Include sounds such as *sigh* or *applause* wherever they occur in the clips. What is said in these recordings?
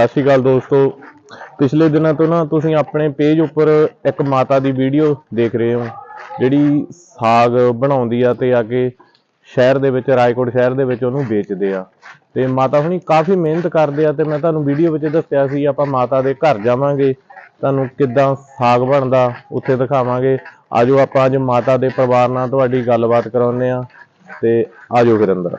ਸਤਿ ਸ਼੍ਰੀ ਅਕਾਲ ਦੋਸਤੋ। ਪਿਛਲੇ ਦਿਨਾਂ ਤੋਂ ਨਾ ਤੁਸੀਂ ਆਪਣੇ ਪੇਜ ਉੱਪਰ ਇੱਕ ਮਾਤਾ ਦੀ ਵੀਡੀਓ ਦੇਖ ਰਹੇ ਹੋ, ਜਿਹੜੀ ਸਾਗ ਬਣਾਉਂਦੀ ਆ ਤੇ ਆ ਕੇ ਸ਼ਹਿਰ ਦੇ ਵਿੱਚ, ਰਾਏਕੋਟ ਸ਼ਹਿਰ ਦੇ ਵਿੱਚ ਉਹਨੂੰ ਵੇਚਦੇ ਆ। ਤੇ ਮਾਤਾ ਹੁਣੀ ਕਾਫੀ ਮਿਹਨਤ ਕਰਦੇ ਆ ਤੇ ਮੈਂ ਤੁਹਾਨੂੰ ਵੀਡੀਓ ਵਿੱਚ ਦੱਸਿਆ ਸੀ, ਆਪਾਂ ਮਾਤਾ ਦੇ ਘਰ ਜਾਵਾਂਗੇ, ਤੁਹਾਨੂੰ ਕਿੱਦਾਂ ਸਾਗ ਬਣਦਾ ਉੱਥੇ ਦਿਖਾਵਾਂਗੇ। ਆਜੋ ਆਪਾਂ ਅੱਜ ਮਾਤਾ ਦੇ ਪਰਿਵਾਰ ਨਾਲ ਤੁਹਾਡੀ ਗੱਲਬਾਤ ਕਰਾਉਂਦੇ ਆ ਤੇ ਆਜੋ ਫਿਰ ਅੰਦਰ।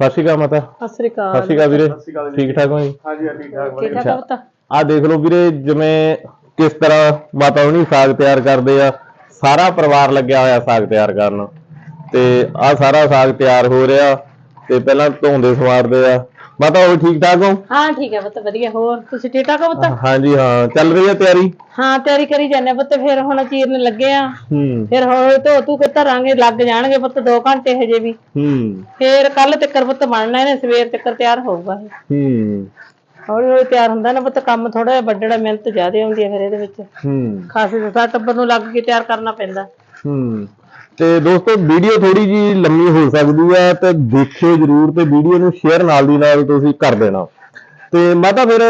ਸਤਿ ਸ਼੍ਰੀ ਅਕਾਲ ਮਾਤਾ। ਸਤਿ ਸ੍ਰੀ ਸਤਿ ਅਕਾਲ ਸ਼੍ਰੀ ਅਕਾਲ ਵੀਰੇ ਠੀਕ ਠਾਕ ਹੋ ਜੀ? ਹਾਂਜੀ ਹਾਂ, ਠੀਕ ਠਾਕ ਠੀਕ ਠਾਕ ਆ ਪੁੱਤ? ਆ ਦੇਖ ਲਓ ਵੀਰੇ ਜਿਵੇਂ ਕਿਸ ਤਰ੍ਹਾਂ ਮਾਤਾ ਹੁਣੀ ਸਾਗ ਤਿਆਰ ਕਰਦੇ ਆ। ਸਾਰਾ ਪਰਿਵਾਰ ਲੱਗਿਆ ਹੋਇਆ ਸਾਗ ਤਿਆਰ ਕਰਨ। ਤੇ ਆ ਸਾਰਾ ਸਾਗ ਤਿਆਰ ਹੋ ਰਿਹਾ। ਤੇ ਪਹਿਲਾਂ ਧੋਂਦੇ ਸਵਾਰਦੇ ਆ। ਮਾਤਾ ਉਹ ਠੀਕ ਠਾਕ ਹੋ? ਹਾਂ ਠੀਕ ਹੈ ਪੁੱਤ ਵਧੀਆ। ਹੋਰ ਤੁਸੀਂ ਠੀਕ ਠਾਕ ਹੋ ਪੁੱਤ? ਹਾਂਜੀ ਹਾਂ। ਚੱਲ ਰਹੀ ਹੈ ਤਿਆਰੀ? ਹਾਂ ਤਿਆਰੀ ਕਰੀ ਜਾਂਦੇ ਪੁੱਤ। ਫਿਰ ਹੁਣ ਚੀਰਨ ਲੱਗੇ ਆ ਹੂੰ। ਫਿਰ ਹੌਲੀ ਧੋ ਤੂ ਕੇ ਧਰਾਂਗੇ ਲੱਗ ਜਾਣਗੇ ਪੁੱਤ 2 ਘੰਟੇ ਹਜੇ ਵੀ। ਹੂੰ। ਫਿਰ ਕੱਲ ਤੱਕਰ ਪੁੱਤ ਬਣਨਾ ਇਹਨੇ ਸਵੇਰ ਤੱਕਰ ਤਿਆਰ ਹੋਊਗਾ ਇਹ। ਹੂੰ। ਹੌਲੀ ਹੌਲੀ ਤਿਆਰ ਹੁੰਦਾ ਨਾ ਪੁੱਤ ਕੰਮ ਥੋੜਾ ਜਿਹਾ ਵੱਡੜਾ ਮਿਹਨਤ ਜ਼ਿਆਦੇ ਹੁੰਦੀ ਹੈ ਫਿਰ ਇਹਦੇ ਵਿੱਚ। ਹੂੰ। ਖਾਸੇ ਸਸਾ ਟੱਬਰ ਨੂੰ ਲੱਗ ਕੇ ਤਿਆਰ ਕਰਨਾ ਪੈਂਦਾ। ਹੂੰ। ਤੇ ਦੋਸਤੋ ਵੀਡੀਓ ਥੋੜੀ ਜੀ ਲੰਮੀ ਹੋ ਸਕਦੀ ਹੈ ਤੇ ਦੇਖਿਓ ਜਰੂਰ ਤੇ ਵੀਡੀਓ ਨੂੰ ਸ਼ੇਅਰ ਨਾਲ ਦੀ ਨਾਲ ਤੁਸੀਂ ਕਰ ਦੇਣਾ। ਤੇ ਮਾਤਾ ਫਿਰ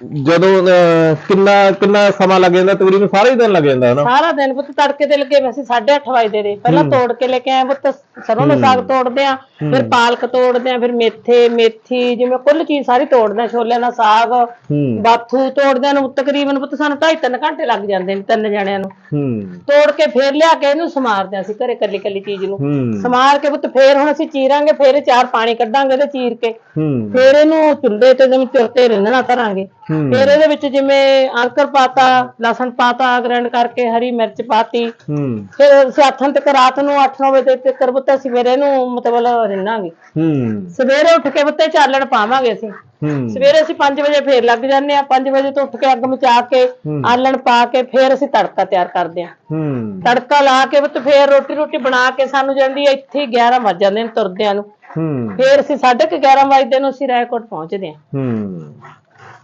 ਜਦੋਂ ਅਹ, ਕਿੰਨਾ ਕਿੰਨਾ ਸਮਾਂ ਲੱਗ ਜਾਂਦਾ? ਤਕਰੀਬਨ ਸਾਰਾ ਹੀ ਦਿਨ ਲੱਗ ਜਾਂਦਾ ਹੈ ਨਾ ਸਾਰਾ ਦਿਨ ਪੁੱਤ ਤੜਕੇ ਤੇ ਲੱਗੇ ਵੈਸੇ 8:30 ਵਜੇ ਦੇ ਪਹਿਲਾਂ ਤੋੜ ਕੇ ਲੈ ਕੇ ਆਏ ਪੁੱਤ ਸਰੋਂ ਦਾ ਸਾਗ ਤੋੜਦੇ ਆ ਫਿਰ ਪਾਲਕ ਤੋੜਦੇ ਆ ਫਿਰ ਮੇਥੇ ਮੇਥੀ ਜਿਵੇਂ ਕੁੱਲ ਚੀਜ਼ ਸਾਰੀ ਤੋੜਦੇ ਆ ਛੋਲਿਆਂ ਦਾ ਸਾਗ ਹੂੰ। ਬਾਥੂ ਤੋੜਦਿਆਂ ਨੂੰ ਤਕਰੀਬਨ ਪੁੱਤ ਸਾਨੂੰ 2.5 ਘੰਟੇ ਲੱਗ ਜਾਂਦੇ ਨੇ ਤਿੰਨ ਜਣਿਆਂ ਨੂੰ। ਹੂੰ। ਤੋੜ ਕੇ ਫੇਰ ਲਿਆ ਕੇ ਇਹਨੂੰ ਸਮਾਰਦੇ ਆ ਅਸੀਂ ਘਰੇ ਕੱਲੀ ਕੱਲੀ ਚੀਜ਼ ਨੂੰ। ਹੂੰ। ਸਮਾਰ ਕੇ ਪੁੱਤ ਫੇਰ ਹੁਣ ਅਸੀਂ ਚੀਰਾਂਗੇ ਫੇਰ ਇਹ ਚਾਰ ਪਾਣੀ ਕੱਢਾਂਗੇ ਤੇ ਚੀਰ ਕੇ। ਹੂੰ। ਫੇਰ ਇਹਨੂੰ ਚੁੱਲ੍ਹੇ ਤੇ ਜਿਵੇਂ ਚੁਰਤੇ ਰਿੰਨਣਾ ਕਰਾਂਗੇ ਹੂੰ ਫੇਰ ਇਹਦੇ ਵਿੱਚ ਜਿਵੇਂ ਅਦਰਕ ਪਾਤਾ ਲਸਣ ਪਾਤਾ ਗ੍ਰਾਈਂਡ ਕਰਕੇ ਹਰੀ ਮਿਰਚ ਪਾਤੀ। ਹੂੰ। ਫਿਰ ਅਸੀਂ ਆਥਣ ਤੱਕ ਰਾਤ ਨੂੰ 8-9 ਵਜੇ ਤੱਕ ਕਰਬਤਾ ਸਵੇਰੇ ਨੂੰ ਮਤਲਬ ਰਿੰਨਾਂਗੇ। ਹੂੰ। ਸਵੇਰੇ ਉੱਠ ਕੇ ਬੱਤੇ ਚਾਲਣ ਪਾਵਾਂਗੇ ਅਸੀਂ। ਹੂੰ। ਸਵੇਰੇ ਅਸੀਂ 5 ਵਜੇ ਫੇਰ ਲੱਗ ਜਾਂਦੇ ਆ 5 ਵਜੇ ਤੋਂ ਉੱਠ ਕੇ ਅੱਗ ਮਚਾ ਕੇ ਆਲਣ ਪਾ ਕੇ ਫੇਰ ਅਸੀਂ ਤੜਕਾ ਤਿਆਰ ਕਰਦੇ ਆ ਹੂੰ। ਤੜਕਾ ਲਾ ਕੇ ਬੱਤੇ ਫੇਰ ਰੋਟੀ ਰੋਟੀ ਬਣਾ ਕੇ ਸਾਨੂੰ ਜਾਂਦੀ ਇੱਥੇ ਹੀ 11 ਵੱਜ ਜਾਂਦੇ ਨੇ ਤੁਰਦਿਆਂ ਨੂੰ। ਹੂੰ। ਫੇਰ ਅਸੀਂ 11:30 ਵਜੇ ਨੂੰ ਅਸੀਂ ਰਾਏਕੋਟ ਪਹੁੰਚਦੇ ਆ ਹੂੰ।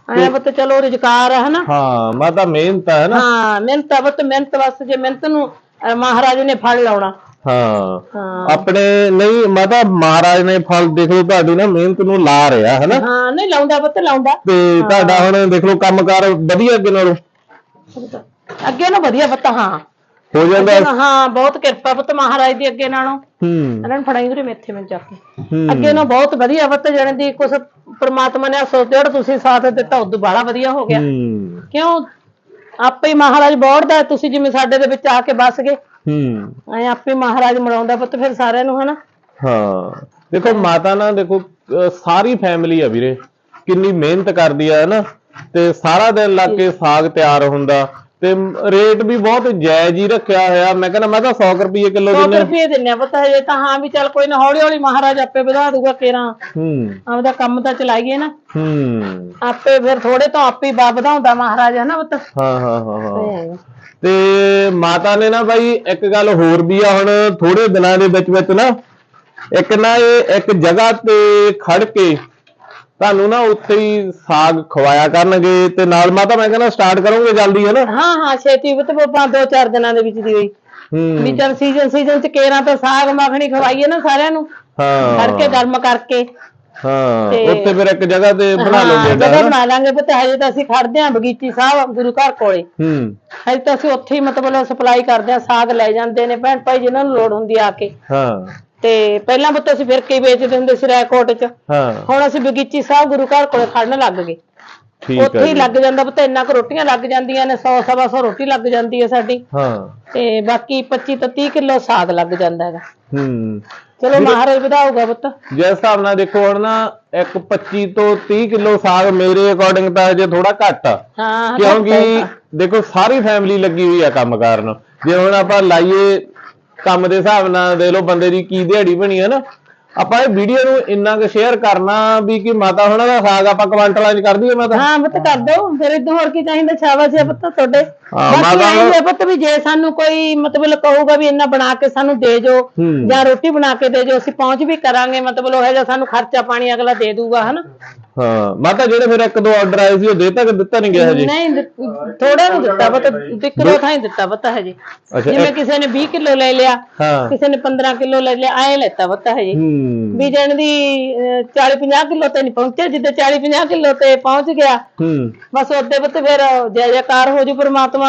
ਐ ਬੱਤੇ ਚਲੋ ਰੁਜ਼ਗਾਰ ਆ ਹਨਾ? ਹਾਂ ਮਾਤਾ ਮਿਹਨਤ ਹੈ ਨਾ ਹਾਂ ਮਿਹਨਤ ਆ ਬੱਤ ਮਿਹਨਤ ਵਾਸਤੇ ਜੇ ਮਿਹਨਤ ਨੂੰ ਅਹ ਮਹਾਰਾਜ ਨੇ ਫਲ ਲਾਉਣਾ। ਹਾਂ ਹਾਂ। ਆਪਣੇ ਨਹੀਂ ਮਾਤਾ ਮਹਾਰਾਜ ਨੇ ਫਲ ਦੇਖ ਲਓ ਤੁਹਾਡੀ ਨਾ ਮਿਹਨਤ ਨੂੰ ਲਾ ਰਿਹਾ ਹੈ ਨਾ ਹਾਂ ਨਹੀਂ ਲਾਉਂਦਾ ਬੱਤ ਲਾਉਂਦਾ। ਤੇ ਤੁਹਾਡਾ ਹੁਣ ਦੇਖ ਲਓ ਕੰਮਕਾਰ ਵਧੀਆ ਅੱਗੇ ਨਾਲੋਂ। ਅੱਗੇ ਨੂੰ ਵਧੀਆ ਬੱਤ ਹਾਂ। ਹੋ ਜਾਂਦਾ। ਹਾਂ ਬਹੁਤ ਕਿਰਪਾ ਪੁੱਤ ਮਹਾਰਾਜ ਦੀ ਅੱਗੇ ਨਾਲੋਂ। ਹੂੰ। ਇਹਨਾਂ ਨੂੰ ਫੜਾਈ ਵੀਰੇ ਮੇਥੇ ਮੈਂ ਚੱਕ ਹੂੰ। ਅੱਗੇ ਨੂੰ ਬਹੁਤ ਵਧੀਆ ਬੱਤ ਜਣੇ ਦੀ ਕੁਛ ਪ੍ਰਮਾਤਮਾ ਨੇ ਸੋਚਿਆ ਜਿਹੜਾ ਤੁਸੀਂ ਸਾਥ ਦਿੱਤਾ ਉਦੋਂ ਬਾਹਲਾ ਵਧੀਆ ਹੋ ਗਿਆ। ਹੂੰ। ਕਿਉਂ? ਆਪੇ ਹੀ ਮਹਾਰਾਜ ਬੋੜਦਾ ਤੁਸੀਂ ਜਿਵੇਂ ਸਾਡੇ ਦੇ ਵਿੱਚ ਆ ਕੇ ਵੱਸ ਗਏ। ਹੂੰ। ਐ ਆਪੇ ਮਹਾਰਾਜ ਮਰਾਉਂਦਾ ਪੁੱਤ ਫਿਰ ਸਾਰਿਆਂ ਨੂੰ ਹਨਾ? ਹਾਂ। ਦੇਖੋ ਮਾਤਾ ਨਾ ਦੇਖੋ ਅਹ ਸਾਰੀ ਫੈਮਿਲੀ ਆ ਵੀਰੇ। ਕਿੰਨੀ ਮਿਹਨਤ ਕਰਦੀ ਆ ਨਾ ਤੇ ਸਾਰਾ ਦਿਨ ਲੱਗ ਕੇ ਸਾਗ ਤਿਆਰ ਹੁੰਦਾ। ਤੇ ਰੇਟ ਵੀ ਬਹੁਤ ਜਾਇਜ਼ ਹੀ ਰੱਖਿਆ ਹੋਇਆ। ਮੈਂ ਕਹਿੰਦਾ ਮੈਂ ਤਾਂ 100 ਰੁਪਏ ਕਿਲੋ 100 ਦਿੰਦੇ। ਰੁਪਏ ਦਿੰਨੇ ਆ ਪਤਾ ਹਜੇ ਤਾਂ ਹਾਂ ਵੀ ਚੱਲ ਕੋਈ ਨਾ ਹੌਲੀ ਹੌਲੀ ਮਹਾਰਾਜ ਆਪੇ ਵਧਾ ਦੂਗਾ ਕੇਰਾਂ। ਹੂੰ। ਆਪਦਾ ਕੰਮ ਤਾਂ ਚਲਾਈਏ ਨਾ। ਹੂੰ। ਆਪੇ ਫਿਰ ਥੋੜੇ ਤੋਂ ਆਪੇ ਹੀ ਵਾ- ਵਧਾਉਂਦਾ ਮਹਾਰਾਜ ਹਨਾ ਪੁੱਤ? ਹਾਂ ਹਾਂ ਹਾਂ ਹਾਂ। ਤੇ ਮਾਤਾ ਨੇ ਨਾ ਬਾਈ ਇੱਕ ਗੱਲ ਹੋਰ ਵੀ ਆ ਹੁਣ ਥੋੜੇ ਦਿਨਾਂ ਦੇ ਵਿੱਚ ਵਿੱਚ ਨਾ ਇੱਕ ਨਾ ਇਹ ਇੱਕ ਜਗ੍ਹਾ ਤੇ ਖੜ ਕੇ ਤੁਹਾਨੂੰ ਨਾ ਉੱਥੇ ਹੀ ਸਾਗ ਖਵਾਇਆ ਕਰਨਗੇ ਤੇ ਨਾਲ ਮਾਤਾ ਮੈਂ ਕਹਿੰਦਾ ਸਟਾਰਟ ਕਰੋਗੇ ਜਲਦੀ ਹੈ ਨਾ? ਹਾਂ ਹਾਂ ਛੇਤੀ ਪੁੱਤ ਆਪਾਂ ਦੋ ਚਾਰ ਦਿਨਾਂ ਦੇ ਵਿੱਚ ਦੀ ਹੋਈ। ਵੀ ਹੂੰ ਚੱਲ ਸੀਜ਼ਨ ਸੀਜ਼ਨ ਚ ਕੇਰਾਂ ਤਾਂ ਸਾਗ ਮੱਖਣੀ ਖਵਾਈਏ ਨਾ ਸਾਰਿਆਂ ਨੂੰ। ਹਾਂ। ਕਰਕੇ ਗਰਮ ਕਰਕੇ। ਹਾਂ ਤੇ- ਉੱਥੇ ਫਿਰ ਇੱਕ ਜਗ੍ਹਾ ਤੇ ਬਣਾ ਹਾਂ, ਲਓਗੇ ਜਗ੍ਹਾ ਬਣਾ ਲਾਂਗੇ ਪੁੱਤ ਹਜੇ ਤਾਂ ਅਸੀਂ ਖੜਦੇ ਆਂ ਬਗੀਚੀ ਸਾਹਿਬ ਗੁਰੂ ਘਰ ਕੋਲੇ। ਹੂੰ। ਹਜੇ ਤਾਂ ਅਸੀਂ ਉੱਥੇ ਹੀ ਮਤਲਬ ਸਪਲਾਈ ਕਰਦੇ ਆਂ ਸਾਗ ਲੈ ਜਾਂਦੇ ਨੇ ਭੈਣ ਭਾਈ ਜਿਨ੍ਹਾਂ ਨੂੰ ਲੋੜ ਹੁੰਦੀ ਆ ਕੇ। ਹਾਂ। ਤੇ ਪਹਿਲਾਂ ਪੁੱਤ ਅਸੀਂ ਫਿਰ ਕੇ ਵੇਚਦੇ ਹੁੰਦੇ ਸੀ ਰੈਕੋਟ ਚ? ਹਾਂ। ਹੁਣ ਅਸੀਂ ਬਗੀਚੀ ਸਾਹਿਬ ਗੁਰੂ ਘਰ ਕੋਲੇ ਖੜਨ ਲੱਗ ਗਏ। ਠੀਕ ਹੈ ਉੱਥੇ ਹੀ ਜੀ। ਲੱਗ ਜਾਂਦਾ ਪੁੱਤ ਇੰਨਾ ਕੁ ਰੋਟੀਆਂ ਲੱਗ ਜਾਂਦੀਆਂ ਨੇ 100 ਸਵਾ 100 ਰੋਟੀ ਲੱਗ ਜਾਂਦੀ ਹੈ ਸਾਡੀ। ਹਾਂ। ਤੇ ਬਾਕੀ 25 ਤੋਂ 30 ਕਿਲੋ ਸਾਗ ਲੱਗ ਜਾਂਦਾ ਹੈਗਾ। ਹੂੰ। ਚਲੋ ਮਹਾਰਾਜ ਵਧਾਊਗਾ ਪੁੱਤ। ਜਿਸ ਹਿਸਾਬ ਨਾਲ ਦੇਖੋ ਹੁਣ ਨਾ ਇੱਕ 25 ਤੋਂ 30 ਕਿਲੋ ਸਾਗ ਮੇਰੇ ਅਕੋਰਡਿੰਗ ਤਾਂ ਅਜੇ ਥੋੜਾ ਘੱਟ ਆ। ਹਾਂ ਕਿਉਂਕਿ ਦੇਖੋ ਸਾਰੀ ਫੈਮਿਲੀ ਲੱਗੀ ਹੋਈ ਆ ਕੰਮ ਕਰਨ। ਜੇ ਹੁਣ ਆਪਾਂ ਲਾਈਏ ਕੰਮ ਦੇ ਹਿਸਾਬ ਨਾਲ ਦੇਖ ਲਓ ਬੰਦੇ ਦੀ ਕੀ ਦਿਹਾੜੀ ਬਣੀ ਹੈ ਨਾ। ਆਪਾਂ ਇਹ ਵੀਡੀਓ ਨੂੰ ਇੰਨਾ ਕੁ ਸ਼ੇਅਰ ਕਰਨਾ ਵੀ ਕਿ ਮਾਤਾ ਹੁਣਾਂ ਦਾ ਸਾਗ ਆਪਾਂ ਕੁਆਂਟਲਾਂ 'ਚ ਕਰ ਦਈਏ ਮਾਤਾ। ਹਾਂ ਪੁੱਤ ਕਰ ਦਿਓ ਫਿਰ ਇਦੋਂ ਹੋਰ ਕੀ ਚਾਹੀਦਾ? ਸ਼ਾਬਾਸ਼ ਹੈ ਪੁੱਤ ਤੁਹਾਡੇ। ਹਾਂ, ਬਾਕੀ ਮਾਤਾ ਆਈ ਹੈ ਪੁੱਤ ਵੀ ਜੇ ਸਾਨੂੰ ਕੋਈ ਮਤਲਬ ਕਹੂਗਾ ਵੀ ਇੰਨਾ ਬਣਾ ਕੇ ਸਾਨੂੰ ਦੇ ਜੋ ਹੂੰ। ਜਾਂ ਰੋਟੀ ਬਣਾ ਕੇ ਦੇ ਜੋ ਅਸੀਂ ਪਹੁੰਚ ਵੀ ਕਰਾਂਗੇ। ਮਤਲਬ ਉਹ ਜਿਹਾ ਸਾਨੂੰ ਖਰਚਾ ਪਾਣੀ ਅਗਲਾ ਦੇ ਦੂਗਾ ਹਨਾ? ਹਾਂ ਮਾਤਾ ਜਿਹੜੇ ਫਿਰ ਇੱਕ ਦੋ ਆਰਡਰ ਆਏ ਸੀ ਉਹ ਦੇ ਤੱਕ ਦਿੱਤਾ ਨਹੀਂ ਗਿਆ ਹਜੇ। ਨਹੀਂ ਥੋੜਾ ਨੂੰ ਦਿੱਤਾ ਪਤਾ ਟਿਕਰੋ ਥਾਂ ਹੀ ਦਿੱਤਾ ਪਤਾ ਹਜੇ। ਜਿਵੇਂ ਕਿਸੇ ਨੇ 20 ਕਿਲੋ ਲੈ ਲਿਆ ਹਾਂ। ਕਿਸੇ ਨੇ 15 ਕਿਲੋ ਲੈ ਲਿਆ ਐ ਲੈਤਾ ਪਤਾ ਹਜੇ। ਹੂੰ। ਵੀ ਜਣ ਦੀ 40 50 ਕਿਲੋ ਤੇ ਨਹੀਂ ਪਹੁੰਚਿਆ ਜਿੱਦੇ 40 50 ਕਿਲੋ ਤੇ ਪਹੁੰਚ ਗਿਆ। ਹੂੰ। ਬਸ ਉਹਦੇ ਪੁੱਤ ਫਿਰ ਜੈ ਜੈਕਾਰ ਹੋ ਜੂ ਪ੍ਰਮਾਤਮਾ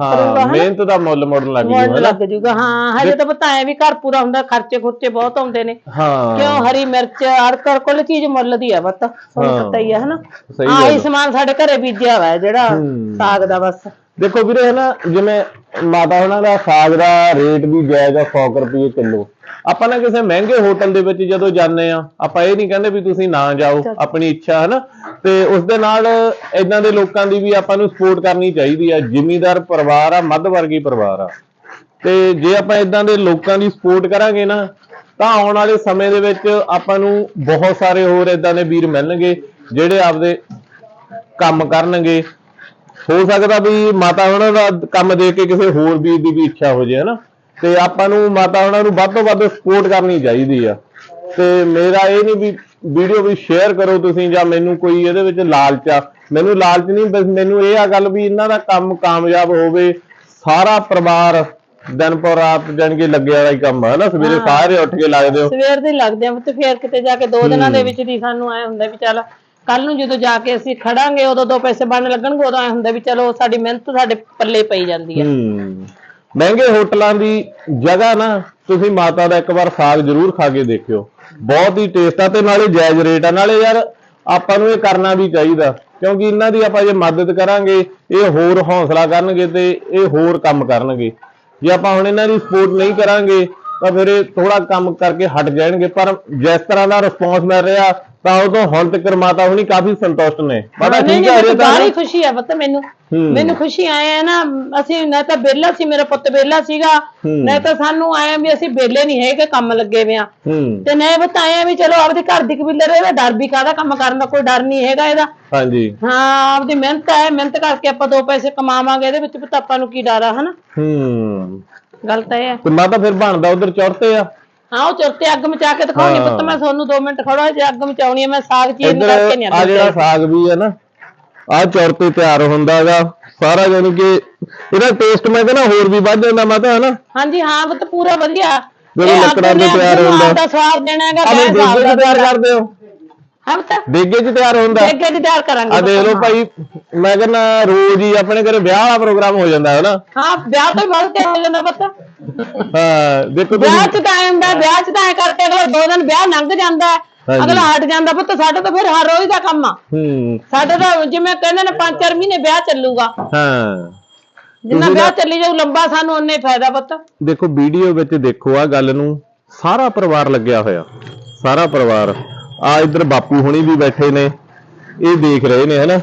ਹਾਂ ਹਨਾ? ਮਿਹਨਤ ਦਾ ਮੁੱਲ ਮੁੜਨ ਲੱਗ ਮੁੱਲ ਜੂ ਹਨਾ? ਲੱਗ ਜੂਗਾ ਹਾਂ ਹਜੇ ਤਾਂ ਪਤਾ ਐ ਵੀ ਘਰ ਪੂਰਾ ਹੁੰਦਾ ਖਰਚੇ ਖੁਰਚੇ ਬਹੁਤ ਆਉਂਦੇ ਨੇ। ਹਾਂ। ਕਿਉਂ ਹਰੀ ਮਿਰਚ ਅੜਕਰ ਕੁੱਲ ਚੀਜ਼ ਮੁੱਲ ਦੀ ਆ ਪਤਾ ਤੁਹਾਨੂੰ ਹਾਂ। ਪਤਾ ਹੀ ਆ ਹਨਾ? ਸਹੀ ਹਾਂ ਇਹ ਸਮਾਨ ਸਾਡੇ ਘਰੇ ਬੀਜਿਆ ਹੋਇਆ ਹੈ ਜਿਹੜਾ ਹੂੰ। ਸਾਗ ਦਾ ਬਸ। ਦੇਖੋ ਵੀਰੇ ਹੈ ਨਾ ਜਿਵੇਂ ਮਾਤਾ ਉਹਨਾਂ ਦਾ ਸਾਗ ਦਾ ਰੇਟ ਵੀ ਜਾਇਜ਼ ਆ 100 ਰੁਪਏ ਕਿਲੋ। ਆਪਾਂ ਨਾ ਕਿਸੇ ਮਹਿੰਗੇ ਹੋਟਲ ਦੇ ਵਿੱਚ ਜਦੋਂ ਜਾਂਦੇ ਆ ਆਪਾਂ ਇਹ ਨਹੀਂ ਕਹਿੰਦੇ ਵੀ ਤੁਸੀਂ ਨਾ ਜਾਓ ਆਪਣੀ ਇੱਛਾ ਹੈ ਨਾ ਤੇ ਉਸ ਦੇ ਨਾਲ ਇਦਾਂ ਦੇ ਲੋਕਾਂ ਦੀ ਵੀ ਆਪਾਂ ਨੂੰ ਸਪੋਰਟ ਕਰਨੀ ਚਾਹੀਦੀ ਆ। ਜ਼ਿਮੀਦਾਰ ਪਰਿਵਾਰ ਆ ਮੱਧ ਵਰਗੀ ਪਰਿਵਾਰ ਆ। ਤੇ ਜੇ ਆਪਾਂ ਇਦਾਂ ਦੇ ਲੋਕਾਂ ਦੀ ਸਪੋਰਟ ਕਰਾਂਗੇ ਨਾ ਤਾਂ ਆਉਣ ਵਾਲੇ ਸਮੇਂ ਦੇ ਵਿੱਚ ਆਪਾਂ ਨੂੰ ਬਹੁਤ ਸਾਰੇ ਹੋਰ ਇਦਾਂ ਦੇ ਵੀਰ ਮਿਲਣਗੇ, ਜਿਹੜੇ ਆਪਦੇ ਕੰਮ ਕਰਨਗੇ। ਹੋ ਸਕਦਾ ਵੀ ਮਾਤਾ ਉਹਨਾਂ ਦਾ ਕੰਮ ਦੇਖ ਕੇ ਕਿਸੇ ਹੋਰ ਵੀਰ ਦੀ ਵੀ ਇੱਛਾ ਹੋ ਜਾਏ ਹਨਾ? ਤੇ ਆਪਾਂ ਨੂੰ ਮਾਤਾ ਉਹਨਾਂ ਨੂੰ ਵੱਧ ਤੋਂ ਵੱਧ ਸਪੋਰਟ ਕਰਨੀ ਚਾਹੀਦੀ ਆ। ਤੇ ਮੇਰਾ ਇਹ ਨਹੀਂ ਵੀ ਵੀਡੀਓ ਵੀ ਸ਼ੇਅਰ ਕਰੋ ਤੁਸੀਂ, ਜਾਂ ਮੈਨੂੰ ਕੋਈ ਇਹਦੇ ਵਿੱਚ ਲਾਲਚ ਆ। ਮੈਨੂੰ ਲਾਲਚ ਨਹੀਂ, ਬਸ ਮੈਨੂੰ ਇਹ ਆ ਗੱਲ ਵੀ ਇਹਨਾਂ ਦਾ ਕੰਮ ਕਾਮਯਾਬ ਹੋਵੇ, ਸਾਰਾ ਪਰਿਵਾਰ ਦਿਨ ਪਰ ਰਾਤ ਜਾਣ ਕੇ ਲੱਗੇ ਵਾਲਾ ਹੀ ਕੰਮ ਆ ਹਨਾ? ਸਵੇਰੇ ਸਾਰੇ ਉੱਠ ਕੇ ਲੱਗਦੇ ਹੋ। ਸਵੇਰ ਦੇ ਲੱਗਦੇ ਆ ਤੇ ਫੇਰ ਕਿਤੇ ਜਾ ਕੇ ਦੋ ਦਿਨਾਂ ਦੇ ਵਿੱਚ ਦੀ ਸਾਨੂੰ ਐ ਹੁੰਦਾ ਵੀ ਚੱਲ ਕੱਲ ਨੂੰ ਜਦੋਂ ਜਾ ਕੇ ਅਸੀਂ ਖੜਾਂਗੇ ਉਦੋਂ ਦੋ ਪੈਸੇ ਬਣਨ ਲੱਗਣਗੇ ਉਦੋਂ ਐ ਹੁੰਦਾ ਵੀ ਚਲੋ ਸਾਡੀ ਮਿਹਨਤ ਸਾਡੇ ਪੱਲੇ ਪਈ ਜਾਂਦੀ ਆ। ਹੂੰ। ਮਹਿੰਗੇ ਹੋਟਲਾਂ ਦੀ ਜਗ੍ਹਾ ਨਾ ਤੁਸੀਂ ਮਾਤਾ ਦਾ ਇੱਕ ਵਾਰ ਸਾਗ ਜ਼ਰੂਰ ਖਾ ਕੇ ਦੇਖਿਓ। ਬਹੁਤ ਹੀ ਟੇਸਟ ਆ ਤੇ ਨਾਲੇ ਜਾਇਜ਼ ਰੇਟ ਆ। ਨਾਲੇ ਯਾਰ ਆਪਾਂ ਨੂੰ ਇਹ ਕਰਨਾ ਵੀ ਚਾਹੀਦਾ ਕਿਉਂਕਿ ਇਹਨਾਂ ਦੀ ਆਪਾਂ ਜੇ ਮਦਦ ਕਰਾਂਗੇ ਇਹ ਹੋਰ ਹੌਸਲਾ ਕਰਨਗੇ ਤੇ ਇਹ ਹੋਰ ਕੰਮ ਕਰਨਗੇ। ਜੇ ਆਪਾਂ ਹੁਣ ਇਹਨਾਂ ਦੀ ਸਪੋਰਟ ਨਹੀਂ ਕਰਾਂਗੇ ਤਾਂ ਫਿਰ ਇਹ ਥੋੜਾ ਕੰਮ ਕਰਕੇ ਹਟ ਜਾਣਗੇ। ਪਰ ਜਿਸ ਤਰ੍ਹਾਂ ਦਾ ਰਿਸਪੌਂਸ ਮਿਲ ਰਿਹਾ ਤਾਂ ਉਹ ਤੋਂ ਹੁਣ ਤੱਕ ਮਾਤਾ ਹੁਣੀ ਕਾਫੀ ਸੰਤੁਸ਼ਟ ਨੇ। ਪਤਾ ਨਹੀਂ ਠੀਕ ਹੈ ਅਜੇ ਤਾਂ ਬਾਹਲੀ ਖੁਸ਼ੀ ਆ ਪਤਾ ਮੈਨੂੰ। ਹੂੰ। ਮੈਨੂੰ ਖੁਸ਼ੀ ਆਏ ਆ ਨਾ ਅਸੀਂ ਨਾ ਤਾਂ ਬੇਲਾ ਸੀ ਮੇਰਾ ਪੁੱਤ ਬੇਲਾ ਸੀਗਾ। ਹੂੰ। ਨਾ ਤਾਂ ਸਾਨੂੰ ਆਏ ਵੀ ਅਸੀਂ ਬੇਲੇ ਨਹੀਂ ਹੈਗੇ ਕੰਮ ਲੱਗੇ ਵੇ ਆ। ਹੂੰ। ਤੇ ਨਾ ਇਹ ਬਤਾਏ ਆ ਵੀ ਚਲੋ ਆਪਦੇ ਘਰ ਦੀ ਕਬੀਲਰ ਇਹਦਾ ਡਰ ਵੀ ਕਾਹਦਾ ਕੰਮ ਕਰਨ ਦਾ ਕੋਈ ਡਰ ਨਹੀਂ ਹੈਗਾ ਇਹਦਾ। ਹਾਂਜੀ। ਹਾਂ ਆਪਦੀ ਮਿਹਨਤ ਹੈ ਮਿਹਨਤ ਕਰਕੇ ਆਪਾਂ ਦੋ ਪੈਸੇ ਕਮਾਵਾਂਗੇ ਇਹਦੇ ਵਿੱਚ ਵੀ ਤਾਂ ਆਪਾਂ ਨੂੰ ਕੀ ਡਰ ਆ ਹਨਾ? ਹੂੰ। ਗੱਲ ਤਾਂ ਇਹ ਹੈ ਤੇ ਮਾਤਾ ਫਿਰ ਬਣਦਾ ਉਧਰ ਚੌਰਤੇ ਆ। ਹਾਂ ਉਹ ਚੁਰਤੇ ਅੱਗ ਮਚਾ ਕੇ ਦਿਖਾਉਣੀ ਪੁੱਤ ਮੈਂ ਤੁਹਾਨੂੰ 2 ਮਿੰਟ ਖੜਾ ਜੇ ਅੱਗ ਮਚਾਉਣੀ ਹੈ ਮੈਂ ਸਾਗ ਇੱਧਰ ਕਰਕੇ ਨਹੀਂ ਆ ਜਿਹੜਾ ਸਾਗ ਵੀ ਹੈ ਨਾ ਆ ਚੌਰਤੇ ਤਿਆਰ ਹੁੰਦਾ ਹੈਗਾ ਸਾਰਾ ਯਾਨੀ ਕਿ ਇਹਦਾ ਟੇਸਟ ਮੈਂ ਕਹਿੰਦਾ ਹੋਰ ਵੀ ਵੱਧ ਜਾਂਦਾ ਮਾਤਾ ਹੈ ਨਾ ਹਾਂਜੀ ਹਾਂ ਪੁੱਤ ਪੂਰਾ ਵਧੀਆ। ਜਦੋਂ ਲੱਕੜਾਂ ਨੇ ਤਿਆਰ ਹੁੰਦਾ। ਸਵਾਦ ਦੇਣਾ ਹੈਗਾ ਦੇਗੇ ਆਪਦਾ ਚ ਤਿਆਰ ਕਰਦੇ ਹੋ। ਹਾਂ ਪੁੱਤ। ਦੇਗੇ ਚ ਤਿਆਰ ਹੁੰਦਾ। ਅੱਗੇ ਦੀ ਤਿਆਰ ਕਰਾਂਗੇ ਆ ਦੇਖ ਲਓ। ਭਾਈ ਮੈਂ ਕਹਿੰਦਾ ਰੋਜ਼ ਹੀ ਆਪਣੇ ਘਰੇ ਵਿਆਹ ਵਾਲਾ ਪ੍ਰੋਗਰਾਮ ਹੋ ਜਾਂਦਾ ਹੈ ਨਾ ਹਾਂ ਵਿਆਹ ਤੋਂ ਵੱਧ ਕੇ ਹੋ ਜਾਂਦਾ ਪੁੱਤ। ਹਾਂ ਦੇਖੋ ਵਿਆਹ ਚ ਤਾਂ ਹੁੰਦਾ ਵਿਆਹ ਚ ਤਾਂ ਕਰਕੇ ਅਗਲਾ ਦੋ ਦਿਨ ਵਿਆਹ ਲੰਘ ਜਾਂਦਾ। ਅਗਲਾ ਹਟ ਜਾਂਦਾ ਪੁੱਤ ਸਾਡੇ ਤਾਂ ਫਿਰ ਹਰ ਰੋਜ਼ ਦਾ ਕੰਮ ਆ। ਹੂੰ। ਸਾਡੇ ਤਾਂ ਜਿਵੇਂ ਕਹਿੰਦੇ ਨੇ 5-4 ਮਹੀਨੇ ਵਿਆਹ ਚੱਲੂਗਾ। ਹਾਂ। ਜਿੰਨਾ ਵਿਆਹ ਚੱਲੀ ਜਾਊ ਲੰਬਾ ਸਾਨੂੰ ਹੀ ਫਾਇਦਾ ਪੁੱਤ। ਦੇਖੋ ਵੀਡੀਓ ਵਿੱਚ ਦੇਖੋ ਆ ਗੱਲ ਨੂੰ ਸਾਰਾ ਪਰਿਵਾਰ ਲੱਗਿਆ ਹੋਇਆ। ਸਾਰਾ ਪਰਿਵਾਰ। ਆ ਇੱਧਰ ਬਾਪੂ ਹੁਣੀ ਵੀ ਬੈਠੇ ਨੇ ਇਹ ਦੇਖ ਰਹੇ ਨੇ ਹਨਾ?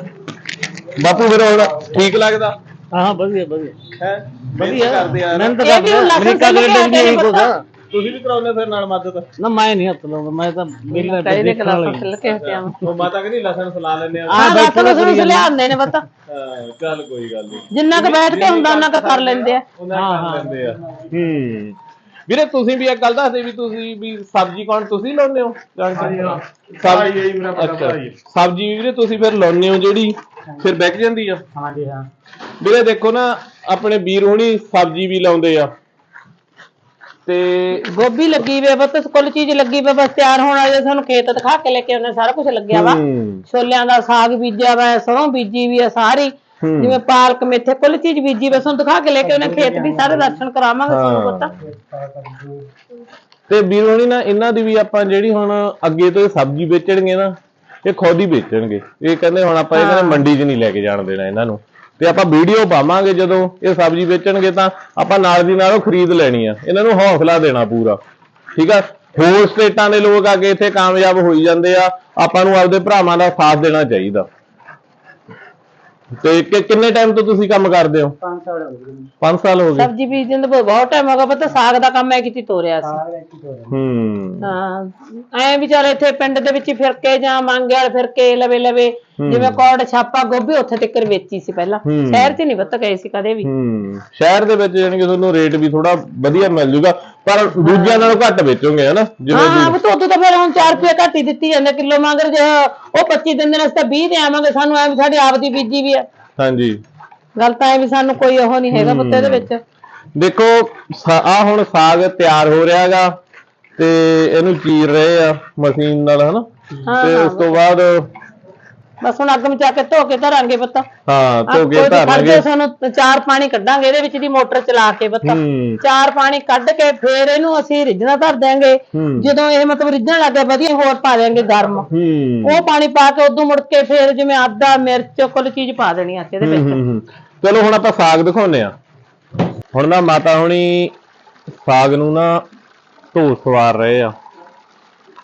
ਬਾਪੂ ਫਿਰ ਹੁਣ ਠੀਕ ਲੱਗਦਾ? ਹਾਂ ਵਧੀਆ ਵਧੀਆ। ਹੈ? ਵਧੀਆ। ਕਰਦੇ ਆ। ਮਿਹਨਤ ਇਹ ਵੀ ਹੁਣ ਲੱਖ ਅਮਰੀਕਾ ਰੁਪਏ ਕੈਨੇਡਾ ਲੈ ਵੀ ਕੇ ਇਹੀ ਕੁਛ ਆ ਤੁਸੀਂ ਵੀ ਕਰਾਉਂਦੇ ਫਿਰ ਨਾਲ ਮਦਦ? ਨਾ ਮੈਂ ਨਹੀਂ ਹੱਥ ਲਾਉਂਦਾ ਮੈਂ ਤਾਂ ਮੇਲਾ ਕਈ ਦੇ ਦੇਖਣ ਕਲਾਸ ਵਾਲੀ ਖਿਲ ਕੇ ਹਟਿਆ ਵਾਂ। ਉਹ ਮਾਤਾ ਕਹਿੰਦੀ ਲਸਣ ਸਲਾ ਲੈਂਦੇ ਆ। ਹਾਂ ਬੈਠੇ ਨੂੰ। ਸੁਣ ਲਿਆਉਂਦੇ ਨੇ ਪੁੱਤ। ਚੱਲ ਕੋਈ ਗੱਲ ਨਹੀਂ ਜਿੰਨਾ ਕੁ ਬੈਠ ਕੇ ਹੁੰਦਾ ਉਹਨਾਂ ਕੁ ਕਰ ਲੈਂਦੇ ਆ। ਉਹਨਾਂ ਕਰ ਲੈਂਦੇ ਆ। ਹੂੰ। ਵੀਰੇ ਤੁਸੀਂ ਵੀ ਇੱਕ ਗੱਲ ਦੱਸਦੇ ਵੀ ਤੁਸੀਂ ਵੀ ਸਬਜ਼ੀ ਕੌਣ ਤੁਸੀਂ ਲਾਉਂਦੇ ਹੋ? ਸਬਜ਼ੀ ਅੱਛਾ। ਸਬਜ਼ੀ ਵੀਰੇ ਤੁਸੀਂ ਫਿਰ ਲਾਉਂਦੇ ਹੋ ਜਿਹੜੀ ਫਿਰ ਵਿਕ ਜਾਂਦੀ ਆ? ਹਾਂ ਜੀ ਹਾਂ। ਵੀਰੇ ਦੇਖੋ ਨਾ ਆਪਣੇ ਵੀਰ ਹੁਣੀ ਸਬਜ਼ੀ ਵੀ ਲਾਉਂਦੇ ਆ। ਤੇ ਗੋਭੀ ਲੱਗੀ ਵੇ ਪੁੱਤ ਕੁੱਲ ਚੀਜ਼ ਲੱਗੀ ਵੇ ਬਸ ਤਿਆਰ ਹੋਣ ਵਾਲੇ ਸਾਨੂੰ ਖੇਤ ਦਿਖਾ ਕੇ ਲੈ ਕੇ ਉਹਨੇ ਸਾਰਾ ਕੁਝ ਲੱਗਿਆ ਵਾ। ਹੂੰ। ਛੋਲਿਆਂ ਦਾ ਸਾਗ ਬੀਜਿਆ ਵਾ ਸਰੋਂ ਬੀਜੀ ਵੀ ਆ ਸਾਰੀ। ਹੂੰ। ਜਿਵੇਂ ਪਾਲਕ ਮੇਥੇ ਕੁੱਲ ਚੀਜ਼ ਬੀਜੀ ਵੇ ਸਾਨੂੰ ਦਿਖਾ ਕੇ ਲੈ ਕੇ ਉਹਨੇ ਖੇਤ ਵੀ ਸਾਰੇ ਦਰਸ਼ਨ ਕਰਾਵਾਂਗੇ ਤੁਹਾਨੂੰ ਹਾਂ। ਪੁੱਤ ਤੇ ਵੀਰ ਹੁਣੀ ਨਾ ਇਹਨਾਂ ਦੀ ਵੀ ਆਪਾਂ ਜਿਹੜੀ ਹੁਣ ਅੱਗੇ ਤੋਂ ਇਹ ਸਬਜ਼ੀ ਵੇਚਣਗੇ ਨਾ ਇਹ ਖੁਦ ਹੀ ਵੇਚਣਗੇ। ਇਹ ਕਹਿੰਦੇ ਹੁਣ ਆਪਾਂ ਇਹ ਕਹਿੰਦੇ ਮੰਡੀ 'ਚ ਨਹੀਂ ਲੈ ਕੇ ਜਾਣ ਦੇਣਾ ਇਹਨਾਂ ਨੂੰ। ਤੇ ਆਪਾਂ ਵੀਡੀਓ ਪਾਵਾਂਗੇ ਜਦੋਂ ਇਹ ਸਬਜ਼ੀ ਵੇਚਣਗੇ ਤਾਂ ਆਪਾਂ ਨਾਲ ਦੀ ਨਾਲ ਉਹ ਖਰੀਦ ਲੈਣੀ ਆ। ਇਹਨਾਂ ਨੂੰ ਹੌਸਲਾ ਦੇਣਾ ਪੂਰਾ। ਠੀਕ ਆ? ਹੋਰ ਸਟੇਟਾਂ ਦੇ ਲੋਕ ਆ ਕੇ ਇੱਥੇ ਕਾਮਯਾਬ ਹੋਈ ਜਾਂਦੇ ਆ। ਆਪਾਂ ਨੂੰ ਆਪਦੇ ਭਰਾਵਾਂ ਦਾ ਸਾਥ ਦੇਣਾ ਚਾਹੀਦਾ। ਤੇ ਕਿ- ਕਿੰਨੇ ਟਾਈਮ ਤੋਂ ਤੁਸੀਂ ਕੰਮ ਕਰਦੇ ਹੋ? 5 ਸਾਲ ਹੋ ਗਏ 5 ਸਾਲ ਹੋ ਗਏ। ਸਬਜ਼ੀ ਬੀਜਣ ਦਾ ਬਹੁਤ ਟਾਈਮ ਹੋ ਗਿਆ ਪਤਾ ਸਾਗ ਦਾ ਕੰਮ ਐ ਕੀਤੀ ਤੋਰਿਆ ਸੀ। ਕੀ ਤੋਰੇ ਹੂੰ। ਹਾਂ ਐ ਵੀ ਚੱਲ ਇੱਥੇ ਪਿੰਡ ਦੇ ਵਿੱਚ ਹੀ ਫਿਰ ਕੇ ਜਾਂ ਮੰਗਿਆਲ ਫਿਰ ਕੇ ਲਵੇ ਲਵੇ। ਜਿਵੇਂ ਕੋੜ ਛਾਪਾ ਗੋਭੀ ਉੱਥੇ ਤੱਕ ਵੇਚੀ ਸੀ ਪਹਿਲਾਂ। ਹੂੰ। ਸ਼ਹਿਰ 'ਚ ਨਹੀਂ ਪਤਾ ਗਏ ਸੀ ਕਦੇ ਵੀ। ਹੂੰ। ਸ਼ਹਿਰ ਦੇ ਵਿੱਚ ਜਾਣੀ ਕਿ ਤੁਹਾਨੂੰ ਰੇਟ ਵੀ ਥੋੜਾ ਵਧੀਆ ਮਿਲ ਜੂਗਾ ਪਰ ਦੂਜਿਆਂ ਨਾਲੋਂ ਘੱਟ ਵੇਚੋਗੇ ਹਨਾ? ਜਿਵੇਂ ਹਾਂ ਬਤ ਉਦੋਂ ਤਾਂ ਫਿਰ ਹੁਣ 4 ਰੁਪਏ ਘੱਟ ਹੀ ਦਿੱਤੀ ਜਾਂਦੇ ਕਿਲੋ ਮਗਰ ਜੇ ਉਹ 25 ਦਿੰਦੇ ਨੇ ਅਸੀਂ ਤਾਂ 20 ਦੇ ਆਵਾਂਗੇ ਸਾਨੂੰ ਐ ਵੀ ਸਾਡੀ ਆਪਦੀ ਬੀਜੀ ਵੀ ਆ। ਹਾਂਜੀ। ਗੱਲ ਤਾਂ ਐ ਵੀ ਸਾਨੂੰ ਕੋਈ ਉਹ ਨਹੀਂ ਹੈਗਾ ਪੁੱਤ ਇਹਦੇ ਵਿੱਚ। ਦੇਖੋ ਆ ਹੁਣ ਸਾਗ ਤਿਆਰ ਹੋ ਰਿਹਾ ਹੈਗਾ ਤੇ ਇਹਨੂੰ ਚੀਰ ਰਹੇ ਆ ਮਸ਼ੀਨ ਨਾਲ ਹਨਾ? ਤੇ ਉਸ ਤੋਂ ਬਾਅਦ ਬਸ ਹੁਣ ਅੱਗ ਮਚਾ ਕੇ ਧੋ ਕੇ ਧਰਾਂਗੇ ਪੁੱਤ। ਹਾਂ ਧੋ ਕੇ ਕੋਈ ਧਰਨਗੇ ਖੜਦੇ ਸਾਨੂੰ ਚਾਰ ਪਾਣੀ ਕੱਢਾਂਗੇ ਇਹਦੇ ਵਿੱਚ ਦੀ ਮੋਟਰ ਚਲਾ ਕੇ ਪੁੱਤ। ਚਾਰ ਪਾਣੀ ਕੱਢ ਕੇ ਫੇਰ ਇਹਨੂੰ ਅਸੀਂ ਰਿੱਝਣਾ ਧਰ ਦਿਆਂਗੇ। ਜਦੋਂ ਇਹ ਮਤਲਬ ਰਿੱਝਣ ਲੱਗੇ ਵਧੀਆ ਹੋਰ ਪਾ ਦਿਆਂਗੇ ਗਰਮ। ਉਹ ਪਾਣੀ ਪਾ ਕੇ ਉਦੋਂ ਮੁੜ ਕੇ ਫੇਰ ਜਿਵੇਂ ਆਦਾ ਮਿਰਚ ਕੁੱਲ ਚੀਜ਼ ਪਾ ਦੇਣੀ ਆ ਇਹਦੇ ਵਿੱਚ। ਚਲੋ ਹੁਣ ਆਪਾਂ ਸਾਗ ਦਿਖਾਉਨੇ ਆ ਹੁਣ ਨਾ ਮਾਤਾ ਹੁਣੀ ਸਾਗ ਨੂੰ ਨਾ ਧੋ ਸਵਾਰ ਰਹੇ ਆ।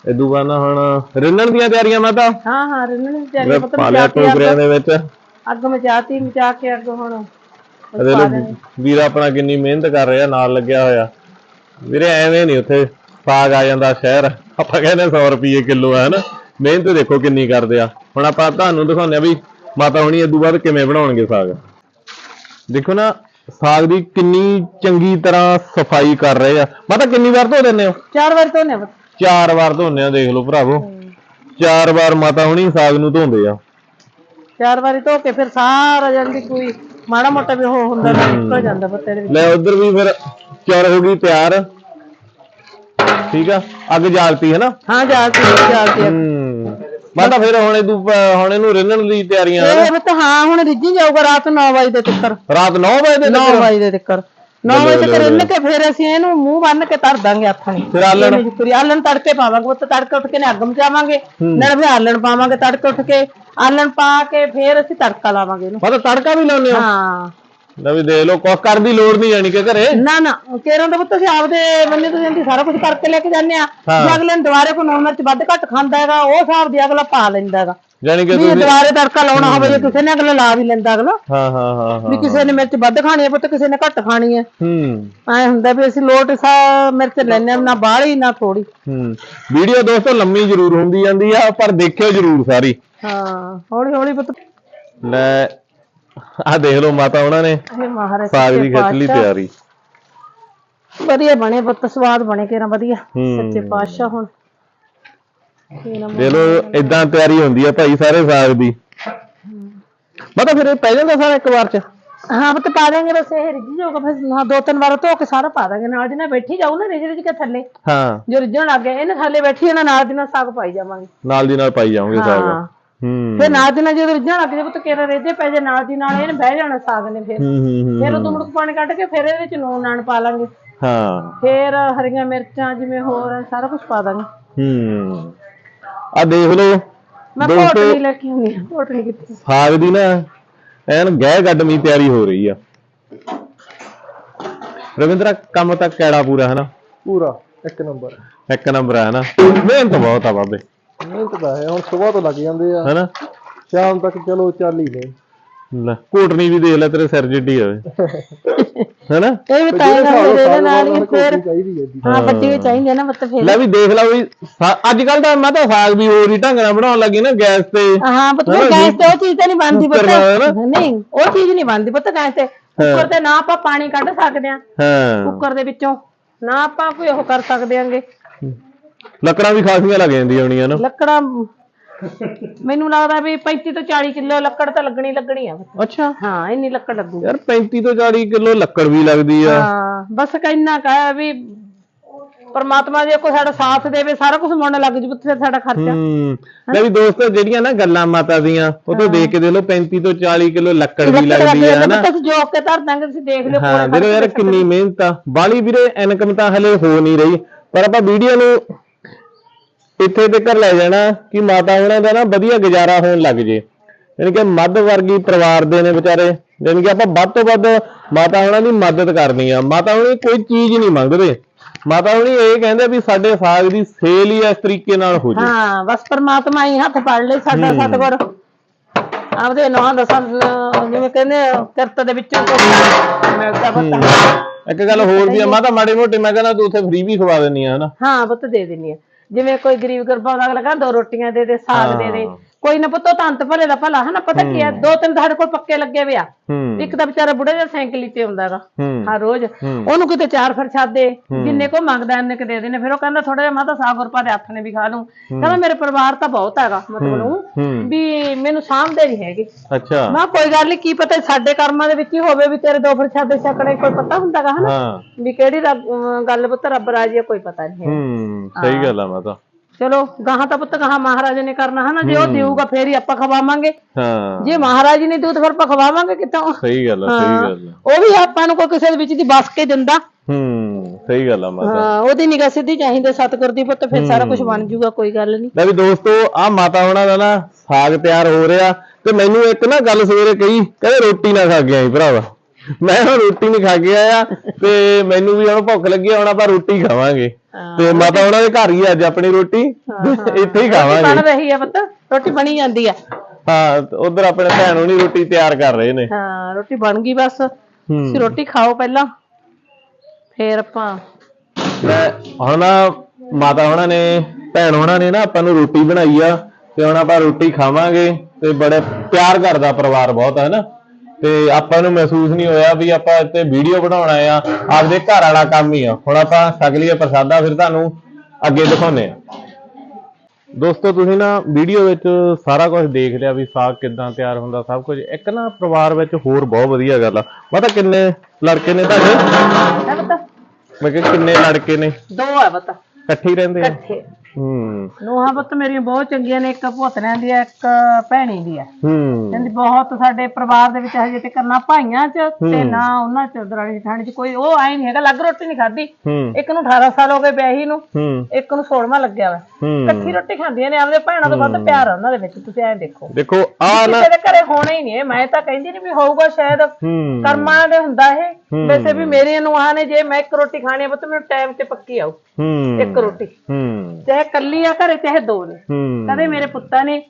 ਇਦੋਂ ਬਾਅਦ ਨਾ ਹੁਣ ਰਿੰਨਣ ਦੀਆਂ ਤਿਆਰੀਆਂ ਮਾਤਾ। ਹਾਂ ਹਾਂ ਰਿੰਨਣ ਦੀ ਤਿਆਰੀ ਪੁੱਤ ਪਾ ਲਿਆ ਟੋਕਰਿਆਂ ਦੇ ਵਿੱਚ। ਅੱਗ ਮਚਾਤੀ ਮਚਾ ਕੇ ਅੱਗ ਹੁਣ ਵੀਰ ਆਪਣਾ ਕਿੰਨੀ ਮਿਹਨਤ ਕਰ ਰਿਹਾ ਨਾਲ ਲੱਗਿਆ ਹੋਇਆ। ਵੀਰੇ ਐਵੇਂ ਨਹੀਂ ਉੱਥੇ ਸਾਗ ਆ ਜਾਂਦਾ ਸ਼ਹਿਰ। ਆਪਾਂ ਕਹਿੰਦੇ 100 ਰੁਪਏ ਕਿਲੋ ਹੈ ਨਾ ਮਿਹਨਤ ਦੇਖੋ ਕਿੰਨੀ ਕਰਦੇ ਆ। ਹੁਣ ਆਪਾਂ ਤੁਹਾਨੂੰ ਦਿਖਾਉਂਦੇ ਆ ਵੀ ਮਾਤਾ ਹੁਣੀ ਇਦੋਂ ਬਾਅਦ ਕਿਵੇਂ ਬਣਾਉਣਗੇ ਸਾਗ ਦੇਖੋ ਨਾ ਸਾਗ ਦੀ ਕਿੰਨੀ ਚੰਗੀ ਤਰ੍ਹਾਂ ਸਫ਼ਾਈ ਕਰ ਰਹੇ ਆ। ਮਾਤਾ ਕਿੰਨੀ ਵਾਰ ਧੋ ਦਿੰਦੇ ਹੋ? ਚਾਰ ਵਾਰ ਧੋਨੇ ਪੁੱਤ। ਚਾਰ ਵਾਰ ਧੋਨੇ ਆ ਦੇਖ ਲਓ ਭਰਾਵੋ। ਚਾਰ ਵਾਰ ਮਾਤਾ ਹੁਣੀ ਸਾਗ ਨੂੰ ਧੋਂਦੇ ਆ। ਚਾਰ ਵਾਰੀ ਧੋ ਕੇ ਫਿਰ ਸਾਰਾ ਜਲਦੀ ਕੋਈ ਮਾੜਾ ਮੋਟਾ ਵੀ ਉਹ ਹੁੰਦਾ ਨਾ ਨਿਕਲ ਜਾਂਦਾ ਪੁੱਤ ਇਹਦੇ ਵਿੱਚ। ਲੈ ਉਧਰ ਵੀ ਫਿਰ ਚਾਰ ਹੋ ਗਈ ਤਿਆਰ। ਠੀਕ ਆ? ਅੱਗ ਜਾਲਤੀ ਹੈ ਨਾ ਹਾਂ ਜਾਲਤੀ ਜਾਲਤੀ ਹੂੰ। ਮਾਤਾ ਫਿਰ ਹੁਣ ਇਹ ਹੁਣ ਇਹਨੂੰ ਰਿੰਨਣ ਦੀ ਤਿਆਰੀਆਂ ਇਹ ਪੁੱਤ ਹਾਂ ਹੁਣ ਰਿੱਝੀ ਜਾਊਗਾ ਰਾਤ 9 ਵਜੇ ਦੇ ਤੱਕ ਰਾਤ 9 ਵਜੇ ਦੇ 9 ਤੱਕ ਵਜੇ ਦੇ ਤੱਕ 9 ਵਜੇ ਤੱਕ ਰਿੰਨ ਕੇ ਫਿਰ ਅਸੀਂ ਇਹਨੂੰ ਮੂੰਹ ਬੰਨ ਕੇ ਧਰ ਦਾਂਗੇ ਆਥਣੀ ਫਿਰ ਆਲਣ? ਫਿਰ ਆਲਣ ਤੜਕੇ ਪਾਵਾਂਗੇ ਪੁੱਤ ਤੜਕੇ ਉੱਠ ਕੇ ਨੇ ਅੱਗ ਮਚਾਵਾਂਗੇ ਨਾਲ ਫਿਰ ਆਲਣ ਪਾਵਾਂਗੇ ਤੜਕੇ ਉੱਠ ਕੇ। ਆਲਣ ਪਾ ਕੇ ਫਿਰ ਅਸੀਂ ਤੜਕਾ ਲਾਵਾਂਗੇ ਇਹਨੂੰ। ਮਾਤਾ ਤੜਕਾ ਵੀ ਲਾਉਂਦੇ ਹੋ? ਹਾਂ। ਲੈ ਵੀ ਦੇਖ ਲਓ ਕੁਛ ਕਰਨ ਦੀ ਲੋੜ ਨਹੀਂ ਜਾਣੀ ਕਿ ਘਰੇ। ਨਾ ਨਾ ਕੇਰਾਂ ਦਾ ਪੁੱਤ ਅਸੀਂ ਆਪਦੇ ਬੰਦੇ ਤੋਂ ਜਾਂਦੀ ਸਾਰਾ ਕੁਝ ਕਰਕੇ ਲੈ ਕੇ ਜਾਂਦੇ ਆ ਜੇ ਅਗਲੇ ਨੂੰ ਦੁਬਾਰੇ ਕੋਈ ਨੌਨ ਮਿਰਚ ਵੱਧ ਘੱਟ ਖਾਂਦਾ ਹੈਗਾ ਉਹ ਹਿਸਾਬ ਦੀ ਅਗਲਾ ਪਾ ਲੈਂਦਾ ਹੈਗਾ। ਜਾਣੀ ਕਿ ਵੀ ਤੁਸੀਂ ਦੁਬਾਰੇ ਤੜਕਾ ਲਾਉਣਾ ਹੋਵੇ ਜੇ ਕਿਸੇ ਨੇ ਅਗਲਾ ਲਾ ਵੀ ਲੈਂਦਾ ਅਗਲਾ। ਹਾਂ ਹਾਂ ਹਾਂ ਹਾਂ ਵੀ ਕਿਸੇ ਨੇ ਮਿਰਚ ਵੱਧ ਖਾਣੀ ਹੈ ਪੁੱਤ ਕਿਸੇ ਨੇ ਘੱਟ ਖਾਣੀ ਹੈ। ਹੂੰ। ਐ ਹੁੰਦਾ ਵੀ ਅਸੀਂ ਲੋਟ ਸਾ ਮਿਰਚ ਲੈਣੇ ਨਾ ਬਾਹਲੀ ਨਾ ਥੋੜੀ ਹੂੰ। ਵੀਡੀਓ ਦੋਸਤੋ ਲੰਮੀ ਜ਼ਰੂਰ ਹੁੰਦੀ ਜਾਂਦੀ ਆ ਪਰ ਦੇਖਿਓ ਜ਼ਰੂਰ ਸਾਰੀ। ਹਾਂ ਹੌਲੀ ਹੌਲੀ ਪੁੱਤ। ਲੈ ਆ ਦੇਖ ਲਓ ਮਾਤਾ ਉਹਨਾਂ ਨੇ। ਇਹ ਮਹਾਰਾਜ ਸਾਗ ਦੀ ਖਿੱਚ ਲਈ। ਤਿਆਰੀ। ਵਧੀਆ ਬਣੇ ਪੁੱਤ ਸਵਾਦ ਬਣੇ ਕਿਹੜਾ ਵਧੀਆ। ਹੂੰ। ਸੱਚੇ ਪਾਤਸ਼ਾਹ ਹੁਣ। ਲਓ ਇਦਾਂ ਤਿਆਰੀ ਹੁੰਦੀ ਆ ਭਾਈ ਸਾਰੇ ਸਾਗ ਦੀ। ਮਾਤਾ ਫਿਰ ਇਹ ਪੈ ਜਾਂਦਾ ਸਾਰਾ ਇੱਕ ਵਾਰ ਚ। ਹਾਂ ਪੁੱਤ ਪਾ ਦਾਂਗੇ ਬਸ ਇਹ ਰਿੱਝ ਜਾਊਗਾ। ਫਿਰ ਹਾਂ ਦੋ ਤਿੰਨ ਵਾਰ ਧੋ ਕੇ ਸਾਰਾ ਪਾ ਦਾਂਗੇ ਨਾਲ ਦੀ ਨਾਲ ਬੈਠੀ ਜਾਊ ਨਾ ਰਿੱਝ ਰਿੱਝ ਕੇ ਥੱਲੇ। ਹਾਂ। ਜੋ ਰਿੱਝਣ ਲੱਗ ਗਿਆ ਇਹਨੇ ਥੱਲੇ ਬੈਠੀ ਇਹਨਾਂ ਨਾਲ ਦੀ ਨਾਲ ਸਾਗ ਪਾਈ ਜਾਵਾਂਗੇ। ਨਾਲ ਦੀ ਨਾਲ ਪਾਈ ਜਾਓਗੇ ਸਾਗ। ਹਾਂ। ਹੂੰ। ਫਿਰ ਨਾਲ ਦੀ ਨਾਲ ਜਦੋਂ ਰਿੱਝਣ ਲੱਗ ਜਾਵੇ ਤਾਂ ਕਿਹੜਾ ਰੇਜੇ ਪੈ ਜੇ ਨਾਲ ਦੀ ਨਾਲ ਇਹਨੇ ਬਹਿ ਜਾਣਾ ਸਾਗ ਨੇ ਫਿਰ। ਹੂੰ ਹੂੰ ਹੂੰ ਫਿਰ ਉਦੋਂ ਮੁੜਕ ਪਾਣੀ ਕੱਢ ਕੇ ਫਿਰ ਇਹਦੇ ਵਿੱਚ ਨੂਨ ਨਾਨ ਪਾ ਲਾਂਗੇ। ਹਾਂ। ਫਿਰ ਹਰੀਆਂ ਮਿਰਚਾਂ ਜਿਵੇਂ ਹੋਰ ਸਾਰਾ ਕੁਝ ਪਾ ਦਾਂਗੇ। ਹੂੰ। ਆ ਦੇਖ ਲਓ। ਮੈਂ ਦੋਸਤੋ- ਕੋਟਣੀ ਲੈ ਕੇ ਆਉਣੀ ਆ ਕੋਟਣੀ ਕਿੱਥੇ? ਸਾਗ ਦੀ ਨਾ ਐਨ ਗਹਿ ਗੱਡਮੀ ਤਿਆਰੀ ਹੋ ਰਹੀ ਆ। ਰਵਿੰਦਰਾ ਕੰਮ ਤਾਂ ਕਿਹੜਾ ਪੂਰਾ ਹੈ ਨਾ ਪੂਰਾ ਇੱਕ ਨੰਬਰ। ਇੱਕ ਨੰਬਰ ਹੈ ਨਾ ਮਿਹਨਤ ਬਹੁਤ ਆ ਬਾਬੇ। ਮਿਹਨਤ ਦਾ ਹੈ ਹੁਣ ਸਵੇਰ ਤੋਂ ਲੱਗ ਜਾਂਦੇ ਆ। ਹੈਨਾ? ਸ਼ਾਮ ਤੱਕ ਚਲੋ ਚੱਲ ਹੀ ਨੇ। ਲੈ ਕੋਟਣੀ ਵੀ ਦੇਖ ਲੈ ਤੇਰੇ ਸਿਰ ਜਿੱਡੀ ਹੋਵੇ *laughs* ਹੈਨਾ? ਇਹ ਵੀ ਤਾਏਗਾ ਫਿਰ ਇਹਦੇ ਨਾਲ ਹੀ ਫਿਰ ਚਾਹੀਦੀ ਹੈ ਬੱਚੇ ਵੀ ਚਾਹੀਦੇ ਨਾ ਮੱਤ ਫਿਰ। ਲੈ ਵੀ ਦੇਖ ਲੈ ਵੀ ਅੱਜ ਕੱਲ ਤਾਂ ਮੈਂ ਤਾਂ ਸਾਗ ਵੀ ਹੋਰ ਹੀ ਢੰਗ ਨਾਲ ਬਣਾਉਣ ਲੱਗੀ ਨਾ ਗੈਸ ਤੇ। ਹਾਂ ਪੁੱਤ ਫਿਰ ਗੈਸ ਤੇ ਉਹ ਚੀਜ਼ ਤਾਂ ਨਹੀਂ ਬਣਦੀ ਕੁੱਕਰ ਨਾਲ ਪੁੱਤ ਨਹੀਂ ਉਹ ਚੀਜ਼ ਨਹੀਂ ਬਣਦੀ ਪੁੱਤ ਗੈਸ ਤੇ। ਕੁੱਕਰ ਤੇ ਨਾ ਆਪਾਂ ਪਾਣੀ ਕੱਢ ਸਕਦੇ ਆ ਹਾਂ। ਕੁੱਕਰ ਦੇ ਵਿੱਚੋਂ। ਨਾ ਆਪਾਂ ਕੋਈ ਉਹ ਕਰ ਸਕਦੇ ਆਂਗੇ ਲੱਕੜਾਂ ਵੀ ਖਾਸੀਆਂ ਲੱਗ ਜਾਂਦੀਆਂ ਹੋਣੀਆਂ ਨਾ। ਲੱਕੜਾਂ ਮੈਨੂੰ ਲੱਗਦਾ ਵੀ 35 ਤੋਂ 40 ਕਿਲੋ ਲੱਕੜ ਤਾਂ ਲੱਗਣੀ ਲੱਗਣੀ ਆ। ਅੱਛਾ। ਹਾਂ ਇੰਨੀ ਲੱਕੜ ਲੱਗੂ ਯਾਰ 35 ਤੋਂ 40 ਕਿਲੋ ਲੱਕੜ ਵੀ ਲੱਗਦੀ ਆ। ਹਾਂ ਬਸ ਕਿੰਨਾ ਕਾ ਵੀ ਪਰਮਾਤਮਾ ਜੇ ਕੋਈ ਸਾਡਾ ਸਾਥ ਦੇਵੇ ਸਾਰਾ ਕੁਝ ਮੁੜਨ ਲੱਗ ਜੂ ਫਿਰ ਸਾਡਾ ਖਰਚਾ। ਹੂੰ। ਲੈ ਵੀ ਦੋਸਤੋ ਜਿਹੜੀਆਂ ਨਾ ਗੱਲਾਂ ਮਾਤਾ ਦੀਆਂ ਉਹ ਤੋਂ ਦੇਖ ਕੇ ਦੇਖ ਲਓ 35 ਤੋਂ 40 ਕਿਲੋ ਲੱਕੜ ਵੀ ਲੱਗਦੀ ਆ ਨਾ ਤੁਸੀਂ ਜੋਕ ਕੇ ਧਰ ਦਾਂਗੇ ਤੁਸੀਂ ਦੇਖ ਲਿਓ ਹਾਂ ਦੇਖੋ ਯਾਰ ਕਿੰਨੀ ਮਿਹਨਤ ਆ। ਬਾਲੀ ਵੀਰੇ ਇਨਕਮ ਤਾਂ ਹਲੇ ਹੋ ਨਹੀਂ ਰਹੀ ਪਰ ਆਪਾਂ ਵੀਡੀਓ ਨੂੰ ਇੱਥੇ ਤੱਕ ਲੈ ਜਾਣਾ ਕਿ ਮਾਤਾ ਉਹਨਾਂ ਦਾ ਨਾ ਵਧੀਆ ਗੁਜ਼ਾਰਾ ਹੋਣ ਲੱਗ ਜੇ। ਯਾਨੀ ਕਿ ਮੱਧ ਵਰਗੀ ਪਰਿਵਾਰ ਦੇ ਨੇ ਵਿਚਾਰੇ। ਯਾਨੀ ਕਿ ਆਪਾਂ ਵੱਧ ਤੋਂ ਵੱਧ ਮਾਤਾ ਉਹਨਾਂ ਦੀ ਮਦਦ ਕਰਨੀ ਆ। ਮਾਤਾ ਹੁਣੀ ਕੋਈ ਚੀਜ਼ ਨਹੀਂ ਮੰਗਦੇ। ਮਾਤਾ ਹੁਣੀ ਇਹ ਕਹਿੰਦੇ ਵੀ ਸਾਡੇ ਸਾਗ ਦੀ ਸੇਲ ਹੀ ਇਸ ਤਰੀਕੇ ਨਾਲ ਹੋ ਜੇ। ਹਾਂ ਬਸ ਪਰਮਾਤਮਾ ਹੀ ਹੱਥ ਫੜ ਲੈ ਸਾਡਾ ਸਤਿਗੁਰ। ਆਪਦੇ ਨਾਂ ਦਾ ਸਾਨੂੰ ਜਿਵੇਂ ਕਹਿੰਦੇ ਆ, ਕਿਰਤ ਦੇ ਵਿੱਚੋਂ ਕੁਝ ਮਿਲਦਾ ਪਤਾ ਇੱਕ ਗੱਲ ਹੋਰ ਵੀ ਆ ਮਾਤਾ ਮਾੜੀ ਮੋਟੀ ਮੈਂ ਕਹਿੰਦਾ ਤੂੰ ਉੱਥੇ ਫ੍ਰੀ ਵੀ ਖਵਾ ਦਿੰਨੀ ਆ ਹਨਾ? ਹਾਂ ਪੁੱਤ ਦੇ ਦਿੰਨੀ ਆ। ਜਿਵੇਂ ਕੋਈ ਗਰੀਬ ਗੁਰਬਾ ਦਾ ਅਗਲਾ ਕਹਿੰਦਾ ਦੋ ਰੋਟੀਆਂ ਦੇ ਦੇ ਸਾਗ ਦੇ ਦੇ। ਕੋਈ ਨਾ ਪੁੱਤੋ ਤਾਂ ਅੰਤ ਭਲੇ ਦਾ ਭਲਾ ਹਨਾ ਪਤਾ ਕੀ ਹੈ। ਦੋ ਤਿੰਨ ਸਾਡੇ ਕੋਲ ਪੱਕੇ ਲੱਗੇ ਵੇ ਆ। ਹੂੰ। ਇੱਕ ਤਾਂ ਵਿਚਾਰਾ ਬੁੜੇ ਜਿਹਾ ਸਾਈਕਲ ਤੇ ਹੁੰਦਾਗਾ ਹੂੰ। ਹਰ ਰੋਜ਼। ਉਹਨੂੰ ਕਿਤੇ ਚਾਰ ਫਿਰ ਛਾਦੇ ਜਿੰਨੇ ਕੋ ਮੰਗਦਾ ਉਹਨੇ ਕਿ ਦੇ ਦੇਣੇ ਫਿਰ ਉਹ ਕਹਿੰਦਾ ਥੋੜਾ ਜਿਹਾ ਮੈਂ ਤਾਂ ਸਾਗ ਗੁਰਪਾ ਦੇ ਹੱਥ ਨੇ ਵੀ ਖਾ ਲੂੰ ਕਹਿੰਦਾ ਮੇਰੇ ਪਰਿਵਾਰ ਤਾਂ ਬਹੁਤ ਹੈਗਾ ਮਤਲਬ ਵੀ ਮੈਨੂੰ ਸਾਂਭਦੇ ਨਹੀਂ ਹੈਗੇ। ਅੱਛਾ। ਮੈਂ ਕੋਈ ਗੱਲ ਨਹੀਂ ਕੀ ਪਤਾ ਸਾਡੇ ਕਰਮਾਂ ਦੇ ਵਿੱਚ ਹੀ ਹੋਵੇ ਵੀ ਤੇਰੇ ਦੋ ਫਿਰ ਛਾਦੇ ਛਕਣੇ ਕੋਈ ਪਤਾ ਹੁੰਦਾਗਾ ਹਨਾ? ਵੀ ਕਿਹੜੀ ਗੱਲ ਪੁੱਤ ਰੱਬ ਰਾਜੀ ਕੋਈ ਪਤਾ ਨਹੀਂ ਹੂੰ ਸਹੀ ਗੱਲ ਆ ਮਾਤਾ। ਚਲੋ ਗਾਹਾਂ ਤਾਂ ਪੁੱਤ ਗਾਹਾਂ ਮਹਾਰਾਜ ਨੇ ਕਰਨਾ ਹਨਾ ਜੇ ਉਹ ਦੇਊਗਾ ਫੇਰ ਹੀ ਆਪਾਂ ਖਵਾਵਾਂਗੇ। ਹਾਂ। ਜੇ ਮਹਾਰਾਜ ਹੀ ਨਹੀਂ ਦਊ ਤਾਂ ਫਿਰ ਆਪਾਂ ਖਵਾਵਾਂਗੇ ਕਿੱਥੋਂ? ਸਹੀ ਗੱਲ ਆ ਸਹੀ ਗੱਲ ਆ। ਉਹ ਵੀ ਆਪਾਂ ਨੂੰ ਕੋਈ ਕਿਸੇ ਦੇ ਵਿੱਚ ਦੀ ਬਸ ਕੇ ਦਿੰਦਾ। ਹੂੰ ਸਹੀ ਗੱਲ ਆ ਮਾਤਾ। ਹਾਂ ਉਹਦੀ ਨਿਗਾਹ ਸਿੱਧੀ ਚਾਹੀਦੀ ਸਤਿਗੁਰ ਦੀ ਪੁੱਤ ਫਿਰ ਸਾਰਾ ਕੁਝ ਬਣ ਜਾਊਗਾ ਕੋਈ ਗੱਲ ਨਹੀਂ। ਲੈ ਵੀ ਦੋਸਤੋ ਆ ਮਾਤਾ ਹੋਣਾ ਦਾ ਨਾ ਸਾਗ ਤਿਆਰ ਹੋ ਰਿਹਾ ਤੇ ਮੈਨੂੰ ਇੱਕ ਨਾ ਗੱਲ ਸਵੇਰੇ ਕਹੀ ਕਹਿੰਦੇ ਰੋਟੀ ਨਾ ਖਾ ਕੇ ਆਈ ਭਰਾਵਾ। ਮੈਂ ਹੁਣ ਰੋਟੀ ਨਹੀਂ ਖਾ ਕੇ ਆਇਆ ਤੇ ਮੈਨੂੰ ਵੀ ਹੁਣ ਭੁੱਖ ਲੱਗੀ ਹੁਣ ਆਪਾਂ ਰੋਟੀ ਖਾਵਾਂਗੇ। ਤੇ ਮਾਤਾ ਹੋਣਾ ਦੇ ਘਰ ਹੀ ਅੱਜ ਆਪਣੀ ਰੋਟੀ। ਇੱਥੇ ਹੀ ਬਣ ਖਾਵਾਂਗੇ ਰਹੀ ਆ ਪੁੱਤ ਰੋਟੀ ਬਣੀ ਜਾਂਦੀ ਆ। ਹਾਂ ਉਧਰ ਆਪਣੇ ਭੈਣ ਹੋਣੀ ਰੋਟੀ ਤਿਆਰ ਕਰ ਰਹੇ ਨੇ। ਹਾਂ ਰੋਟੀ ਬਣ ਗਈ ਬਸ। ਤੁਸੀਂ ਹੂੰ ਰੋਟੀ ਖਾਓ ਪਹਿਲਾਂ ਫੇਰ ਆਪਾਂ ਮੈਂ ਹੁਣ ਮਾਤਾ ਹੋਣਾ ਨੇ ਭੈਣ ਹੋਣਾ ਨੇ ਨਾ ਆਪਾਂ ਨੂੰ ਰੋਟੀ ਬਣਾਈ ਆ ਤੇ ਹੁਣ ਆਪਾਂ ਰੋਟੀ ਖਾਵਾਂਗੇ ਤੇ ਬੜੇ ਪਿਆਰ ਕਰਦਾ ਪਰਿਵਾਰ ਬਹੁਤ ਹੈ ਨਾ? ਤੇ ਆਪਾਂ ਨੂੰ ਮਹਿਸੂਸ ਨਹੀਂ ਹੋਇਆ ਵੀ ਆਪਾਂ ਇੱਥੇ ਵੀਡੀਓ ਬਣਾਉਣਾ ਆ ਆਪਦੇ ਘਰ ਵਾਲਾ ਕੰਮ ਹੀ ਆ। ਹੁਣ ਆਪਾਂ ਛਕ ਲਈਏ ਪ੍ਰਸਾਦਾ ਫਿਰ ਤੁਹਾਨੂੰ ਅੱਗੇ ਦਿਖਾਉਨੇ ਆ ਦੋਸਤੋ ਤੁਸੀਂ ਨਾ ਵੀਡੀਓ ਵਿੱਚ ਸਾਰਾ ਕੁਝ ਦੇਖ ਲਿਆ ਵੀ ਸਾਗ ਕਿੱਦਾਂ ਤਿਆਰ ਹੁੰਦਾ ਸਭ ਕੁਝ। ਇੱਕ ਨਾ ਪਰਿਵਾਰ ਵਿੱਚ ਹੋਰ ਬਹੁਤ ਵਧੀਆ ਗੱਲ ਆ। ਪਤਾ ਕਿੰਨੇ ਲੜਕੇ ਨੇ ਤੁਹਾਡੇ? ਪੁੱਤ। ਮੈਂ ਕਿਹਾ ਕਿੰਨੇ ਲੜਕੇ ਨੇ? ਦੋ ਆ ਪੁੱਤ। ਇਕੱਠੇ ਹੀ ਰਹਿੰਦੇ ਆ? ਇਕੱਠੇ। ਹੂੰ। ਨੂੰਹਾਂ ਪੁੱਤ ਮੇਰੀਆਂ ਬਹੁਤ ਚੰਗੀਆਂ ਨੇ ਇੱਕ ਭੋਤਨਿਆਂ ਦੀ ਆ ਇੱਕ ਭੈਣੀ ਦੀ ਆ। ਹੂੰ। ਕਹਿੰਦੀ ਬਹੁਤ ਸਾਡੇ ਪਰਿਵਾਰ ਦੇ ਵਿੱਚ ਹਜੇ ਤੱਕ ਨਾ ਭਾਈਆਂ ਚ ਤੇ ਨਾ ਉਹਨਾਂ ਚ ਦਰਾਣੀ ਜਠਾਣੀ ਚ ਕੋਈ ਉਹ ਆਈ ਨਹੀਂ ਹੈਗਾ ਲੱਗ ਰੋਟੀ ਨਹੀਂ ਖਾਦੀ ਹੂੰ। ਇੱਕ ਨੂੰ 18 ਸਾਲ ਹੋ ਗਏ ਵਿਆਹੀ ਨੂੰ ਹੂੰ। ਇੱਕ ਨੂੰ 16ਵਾਂ ਲੱਗਿਆ ਵਾ। ਹੂੰ। ਇਕੱਠੀ ਰੋਟੀ ਖਾਂਦੀਆਂ ਨੇ ਆਪਦੇ ਭੈਣਾਂ ਤੋਂ ਵੱਧ ਪਿਆਰ ਆ ਉਹਨਾਂ ਦੇ ਵਿੱਚ ਤੁਸੀਂ ਐਂ ਦੇਖੋ। ਦੇਖੋ ਆ ਨਾ ਕਿਸੇ ਦੇ ਘਰੇ ਹੋਣਾ ਹੀ ਨਹੀਂ ਇਹ। ਮੈਂ ਤਾਂ ਕਹਿੰਦੀ ਨਹੀਂ ਵੀ ਹੋਊਗਾ ਸ਼ਾਇਦ। ਹੂੰ। ਕਰਮਾਂ ਦੇ ਹੁੰਦਾ ਇਹ। ਵੈਸੇ ਵੀ ਮੇਰੀਆਂ ਨੂੰਹਾਂ ਨੇ ਜੇ ਮੈਂ ਇੱਕ ਰੋਟੀ ਖਾਣੀ ਆ ਪੁੱਤ ਮੈਨੂੰ ਟਾਈਮ ਤੇ ਪੱਕੀ ਹੂੰ। ਇੱਕ ਰੋਟੀ। ਹੂੰ। ਚਾਹੇ ਕੱਲੀ ਆ ਘਰੇ ਚਾਹੇ ਦੋ ਨੇ। ਹੂੰ। ਕਦੇ ਮੇਰੇ ਪੁੱਤਾਂ ਨੇ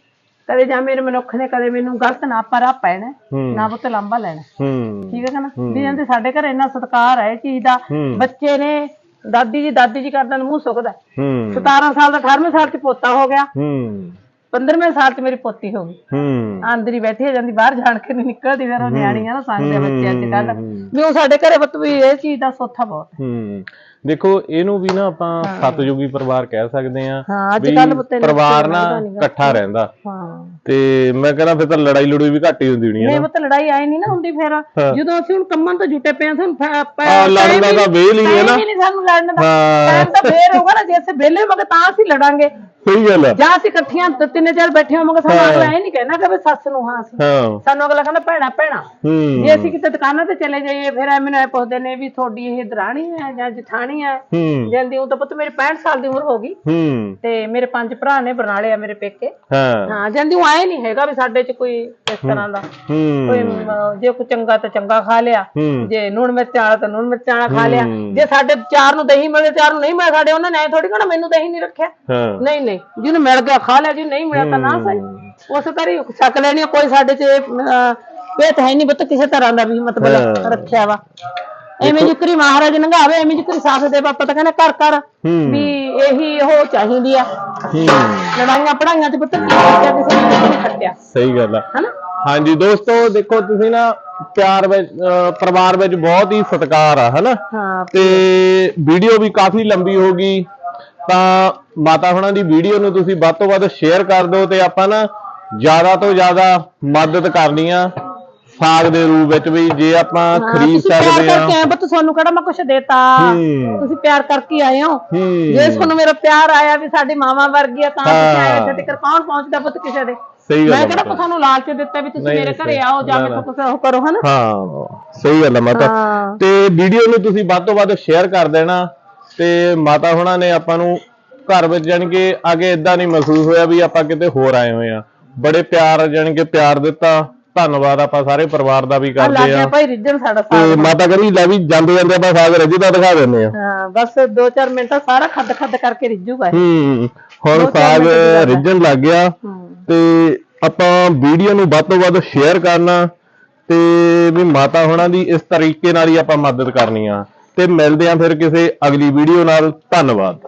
ਕਦੇ ਜਾਂ ਮੇਰੇ ਮਨੁੱਖ ਨੇ ਕਦੇ ਮੈਨੂੰ ਗਲਤ ਨਾ ਪਰਾ ਪੈਣਾ ਹੂੰ। ਨਾ ਪੁੱਤ ਲਾਂਬਾ ਲੈਣਾ। ਹੂੰ। ਠੀਕ ਹੈ ਨਾ? ਵੀ ਜਾਂਦੇ ਸਾਡੇ ਘਰੇ ਇੰਨਾ ਸਤਿਕਾਰ ਹੈ ਇਹ ਚੀਜ਼ ਦਾ। ਹੂੰ। ਬੱਚੇ ਨੇ ਦਾਦੀ ਜੀ ਦਾਦੀ ਜੀ ਕਰਦਾ ਨੂੰ ਮੂੰਹ ਸੁੱਕਦਾ ਹੂੰ। 17 ਸਾਲ ਦਾ 18ਵੇਂ ਸਾਲ ਚ ਪੋਤਾ ਹੋ ਗਿਆ। ਹੂੰ। 15ਵੇਂ ਸਾਲ ਚ ਮੇਰੀ ਪੋਤੀ ਹੋ ਗਈ। ਹੂੰ। ਅੰਦਰ ਹੀ ਬੈਠੀ ਹੋ ਜਾਂਦੀ ਬਾਹਰ ਜਾਣ ਕੇ ਨਹੀਂ ਨਿਕਲਦੀ ਫਿਰ ਉਹ ਨਿਆਣੀ ਆ ਨਾ ਸੰਗ ਦੇ ਬੱਚੇ ਅੱਜ ਕੱਲ ਵੀ ਉਹ ਸਾਡੇ ਘਰੇ ਪੁੱਤ ਵੀ ਇਹ ਚੀਜ਼ ਦਾ ਸੋਥਾ ਬਹੁਤ ਹੈ। ਦੇਖੋ ਇਹਨੂੰ ਵੀ ਨਾ ਆਪਾਂ ਸਤਜੁਗੀ ਪਰਿਵਾਰ ਕਹਿ ਸਕਦੇ ਆ ਹਾਂ ਅੱਜ ਕੱਲ ਪੁੱਤ ਪਰਿਵਾਰ ਨਾ। ਇਕੱਠਾ ਰਹਿੰਦਾ। ਹਾਂ। ਤੇ ਮੈਂ ਕਹਿੰਦਾ ਫਿਰ ਤਾਂ ਲੜਾਈ ਲੜੂਈ ਵੀ ਘੱਟ ਹੀ ਹੁੰਦੀ ਹੋਣੀ ਹੈ ਨਹੀਂ ਪੁੱਤ ਲੜਾਈ ਆਈ ਨਹੀਂ ਨਾ ਹੁੰਦੀ ਫਿਰ। ਜਦੋਂ ਅਸੀਂ ਹੁਣ ਕੰਮਾਂ ਤੋਂ ਜੁਟੇ ਪਏ ਹਾਂ ਸਾਨੂੰ ਫ- ਪ- ਆ ਲੜਨ ਦਾ ਵੇਲ ਹੀ ਹੈ ਨਾ। ਨਹੀਂ ਸਾਨੂੰ ਲੜਨ ਦਾ। ਹਾਂ। ਟਾਈਮ ਤਾਂ ਫੇਰ ਹੋਗਾ ਨਾ ਜੇ ਅਸੀਂ ਵਿਹਲੇ ਹੋਵਾਂਗੇ ਤਾਂ ਅਸੀਂ ਲੜਾਂਗੇ। ਸਹੀ ਗੱਲ ਆ। ਜਾਂ ਅਸੀਂ ਇਕੱਠੀਆਂ ਤਿੰਨੇ ਚਾਰ ਬੈਠੇ ਹੋਵਾਂਗੇ ਸਾਨੂੰ ਅਗਲਾ ਇਹ ਨਹੀਂ ਕਹਿਣਾ ਕਿ ਵੀ ਸੱਸ ਨੂੰ ਹਾਂ ਅਸੀਂ। ਸਾਨੂੰ ਅਗਲਾ ਕਹਿੰਦਾ ਭੈਣਾ ਭੈਣਾ। ਜੇ ਅਸੀਂ ਕਿਤੇ ਦੁਕਾਨਾਂ ਤੇ ਚਲੇ ਜਾਈਏ ਫਿਰ ਐ ਮੈਨੂੰ ਇਹ ਪੁੱਛਦੇ ਨੇ ਵੀ ਤੁਹਾਡੀ ਇਹ ਦਰਾਣੀ ਹੈ ਜਾਂ ਜਠਾਣੀ ਹੈ। ਹੂੰ ਜਾਂਦੀ ਉਹ ਤਾਂ ਪੁੱਤ ਮੇਰੀ 65 ਸਾਲ ਦੀ ਉਮਰ ਹੋ ਗਈ। ਹੂੰ। ਤੇ ਮੇਰੇ ਪੰਜ ਭਰਾ ਨੇ ਬਰਨਾਲੇ ਆ ਮੇਰੇ ਪੇਕੇ। ਹਾਂ। ਹਾਂ ਜਾਂਦੀ ਉਹ ਆਏ ਨਹੀਂ ਹੈਗਾ ਵੀ ਸਾਡੇ 'ਚ ਕੋਈ ਇਸ ਤਰ੍ਹਾਂ ਦਾ। ਕੋਈ ਜੇ ਕੋਈ ਚੰਗਾ ਤਾਂ ਚੰਗਾ ਖਾ ਲਿਆ। ਜੇ ਨੂਣ ਮਿਰਚ ਵਾਲਾ ਤਾਂ ਨੂਣ ਮਿਰਚ ਵਾਲਾ ਖਾ ਲਿਆ। ਜੇ ਸਾਡੇ ਚਾਰ ਨੂੰ ਦਹੀਂ ਮਿਲੇ ਚਾਰ ਨੂੰ ਨਹੀਂ ਮਿਲਿਆ ਸਾਡੇ ਉਹਨਾਂ ਨੇ ਐ ਥੋੜੀ ਕਹਣਾ ਮੈਨੂੰ ਦਹੀਂ ਨਹੀਂ ਰੱਖਿਆ। ਨਹੀਂ ਨਹੀਂ ਜਿਹਨੂੰ ਮਿਲ ਗਿਆ ਖਾ ਲਿਆ ਜਿਹਨੂੰ ਨਹੀਂ ਮਿਲਿਆ ਤਾਂ ਨਾ ਸਹੀ। ਉਸ ਕਰੀ ਛਕ ਲੈਣੀ ਆ, ਕੋਈ ਸਾਡੇ ਚ ਪੇਤ ਹੈ ਨਹੀਂ ਬਤ ਕਿਸੇ ਤਰ੍ਹਾਂ ਦਾ ਵੀ ਮਤਲਬ। ਰੱਖਿਆ ਵਾ। ਐਵੇਂ ਜਿਕਰੀ ਮਹਾਰਾਜ ਨੰਗਾਵੇ ਐਵੇਂ ਜਿਕਰੀ ਸਾਥ ਦੇ ਪਾਪਾ ਤਾਂ ਕਹਿੰਦਾ ਕਰ ਕਰ ਹੂੰ। ਵੀ ਇਹੀ ਉਹ ਚਾਹੀਦੀ ਆ। ਹੂੰ। ਲੜਾਈਆਂ ਪੜਾਈਆਂ ਚ ਪੁੱਤ ਕਿਸੇ ਨੇ ਖੱਟਿਆ। ਸਹੀ ਗੱਲ ਆ। ਹਨਾ? ਹਾਂਜੀ ਦੋਸਤੋ ਦੇਖੋ ਤੁਸੀਂ ਨਾ ਪਿਆਰ ਵਿੱਚ ਪਰਿਵਾਰ ਵਿੱਚ ਬਹੁਤ ਹੀ ਸਤਿਕਾਰ ਆ ਹਨਾ? ਤੇ ਵੀਡੀਓ ਵੀ ਕਾਫੀ ਲੰਬੀ ਹੋ ਗਈ। ਤਾਂ ਮਾਤਾ ਹੁਣਾਂ ਦੀ ਵੀਡੀਓ ਨੂੰ ਤੁਸੀਂ ਵੱਧ ਤੋਂ ਵੱਧ ਸ਼ੇਅਰ ਕਰ ਦਿਓ ਤੇ ਆਪਾਂ ਨਾ ਜ਼ਿਆਦਾ ਤੋਂ ਜ਼ਿਆਦਾ ਮਦਦ ਕਰਨੀ ਆ। ਸਾਗ ਦੇ ਰੂਪ ਵਿੱਚ ਵੀ ਜੇ ਆਪਾਂ ਹਾਂ, ਖਰੀਦ ਸਕਦੇ ਆ ਆਏ ਪੁੱਤ ਤੁਹਾਨੂੰ ਕਿਹੜਾ ਮੈਂ ਕੁਛ ਦੇਤਾ? ਹੂੰ। ਤੁਸੀਂ ਪਿਆਰ ਕਰਕੇ ਹੀ ਆਏ ਹੋ। ਹੂੰ। ਜੇ ਤੁਹਾਨੂੰ ਮੇਰਾ ਪਿਆਰ ਆਇਆ ਵੀ ਸਾਡੀ ਮਾਵਾਂ ਵਰਗੀ ਆ ਤਾਂ ਤੁਸੀਂ ਆਏ ਹਾਂ। ਇੱਥੇ ਤੱਕ ਕੌਣ ਪਹੁੰਚਦਾ ਪੁੱਤ ਕਿਸੇ ਦੇ? ਸਹੀ ਗੱਲ ਮੈਂ ਕਿਹੜਾ ਮਾਤਾ। ਤੁਹਾਨੂੰ ਲਾਲਚ ਦਿੱਤਾ ਵੀ ਤੁਸੀਂ ਨਹੀਂ, ਮੇਰੇ ਨਹੀਂ, ਘਰੇ ਆਓ ਜਾ ਨਾ, ਨਾ। ਉਹ ਕਰੋ ਹਨਾ? ਹਾਂ ਸਹੀ ਗੱਲ ਆ ਮਾਤਾ। ਹਾਂ। ਤੇ ਵੀਡੀਓ ਨੂੰ ਤੁਸੀਂ ਵੱਧ ਤੋਂ ਵੱਧ ਸ਼ੇਅਰ ਕਰ ਦੇਣਾ ਤੇ ਮਾਤਾ ਹੁਣਾਂ ਨੇ ਆਪਾਂ ਨੂੰ ਘਰ ਵਿੱਚ ਜਾਣੀ ਕਿ ਅੱਗੇ ਇਦਾਂ ਨਹੀਂ ਮਹਿਸੂਸ ਹੋਇਆ ਵੀ ਆਪਾਂ ਕਿਤੇ ਹੋਰ ਆਏ ਹੋਏ ਆ। ਬੜੇ ਪਿਆਰ ਜਾਣੀ ਕਿ ਪਿਆਰ ਦਿੱਤਾ। ਧੰਨਵਾਦ ਆਪਾਂ ਸਾਰੇ ਪਰਿਵਾਰ ਦਾ ਵੀ ਆ ਕਰਦੇ ਆ ਭਾਈ ਰਿੱਜਣ ਸਾਡਾ ਤੇ ਮਾਤਾ ਕਹਿੰਦੀ ਲੈ ਵੀ ਜਾਂਦੇ ਜਾਂਦੇ ਆਪਾਂ ਸਾਗ ਰੱਜਦਾ ਦਿਖਾ ਦਿੰਦੇ ਆ ਹਾਂ ਬਸ 2-4 ਮਿੰਟ ਸਾਰਾ ਖੱਦ ਖੱਦ ਕਰਕੇ ਰਿੱਜੂਗਾ ਇਹ। ਹੂੰ ਹੁਣ ਦੋ ਸਾਗ ਦੀ। ਰਿੱਝਣ ਲੱਗ ਗਿਆ। ਹੂੰ। ਤੇ ਆਪਾਂ ਵੀਡੀਓ ਨੂੰ ਵੱਧ ਤੋਂ ਵੱਧ ਸ਼ੇਅਰ ਕਰਨਾ। ਤੇ ਵੀ ਮਾਤਾ ਹੋਣਾ ਦੀ ਇਸ ਤਰੀਕੇ ਨਾਲ ਹੀ ਆਪਾਂ ਮਦਦ ਕਰਨੀ ਆ। ਤੇ ਮਿਲਦੇ ਆ ਫਿਰ ਕਿਸੇ ਅਗਲੀ ਵੀਡੀਓ ਨਾਲ। ਧੰਨਵਾਦ।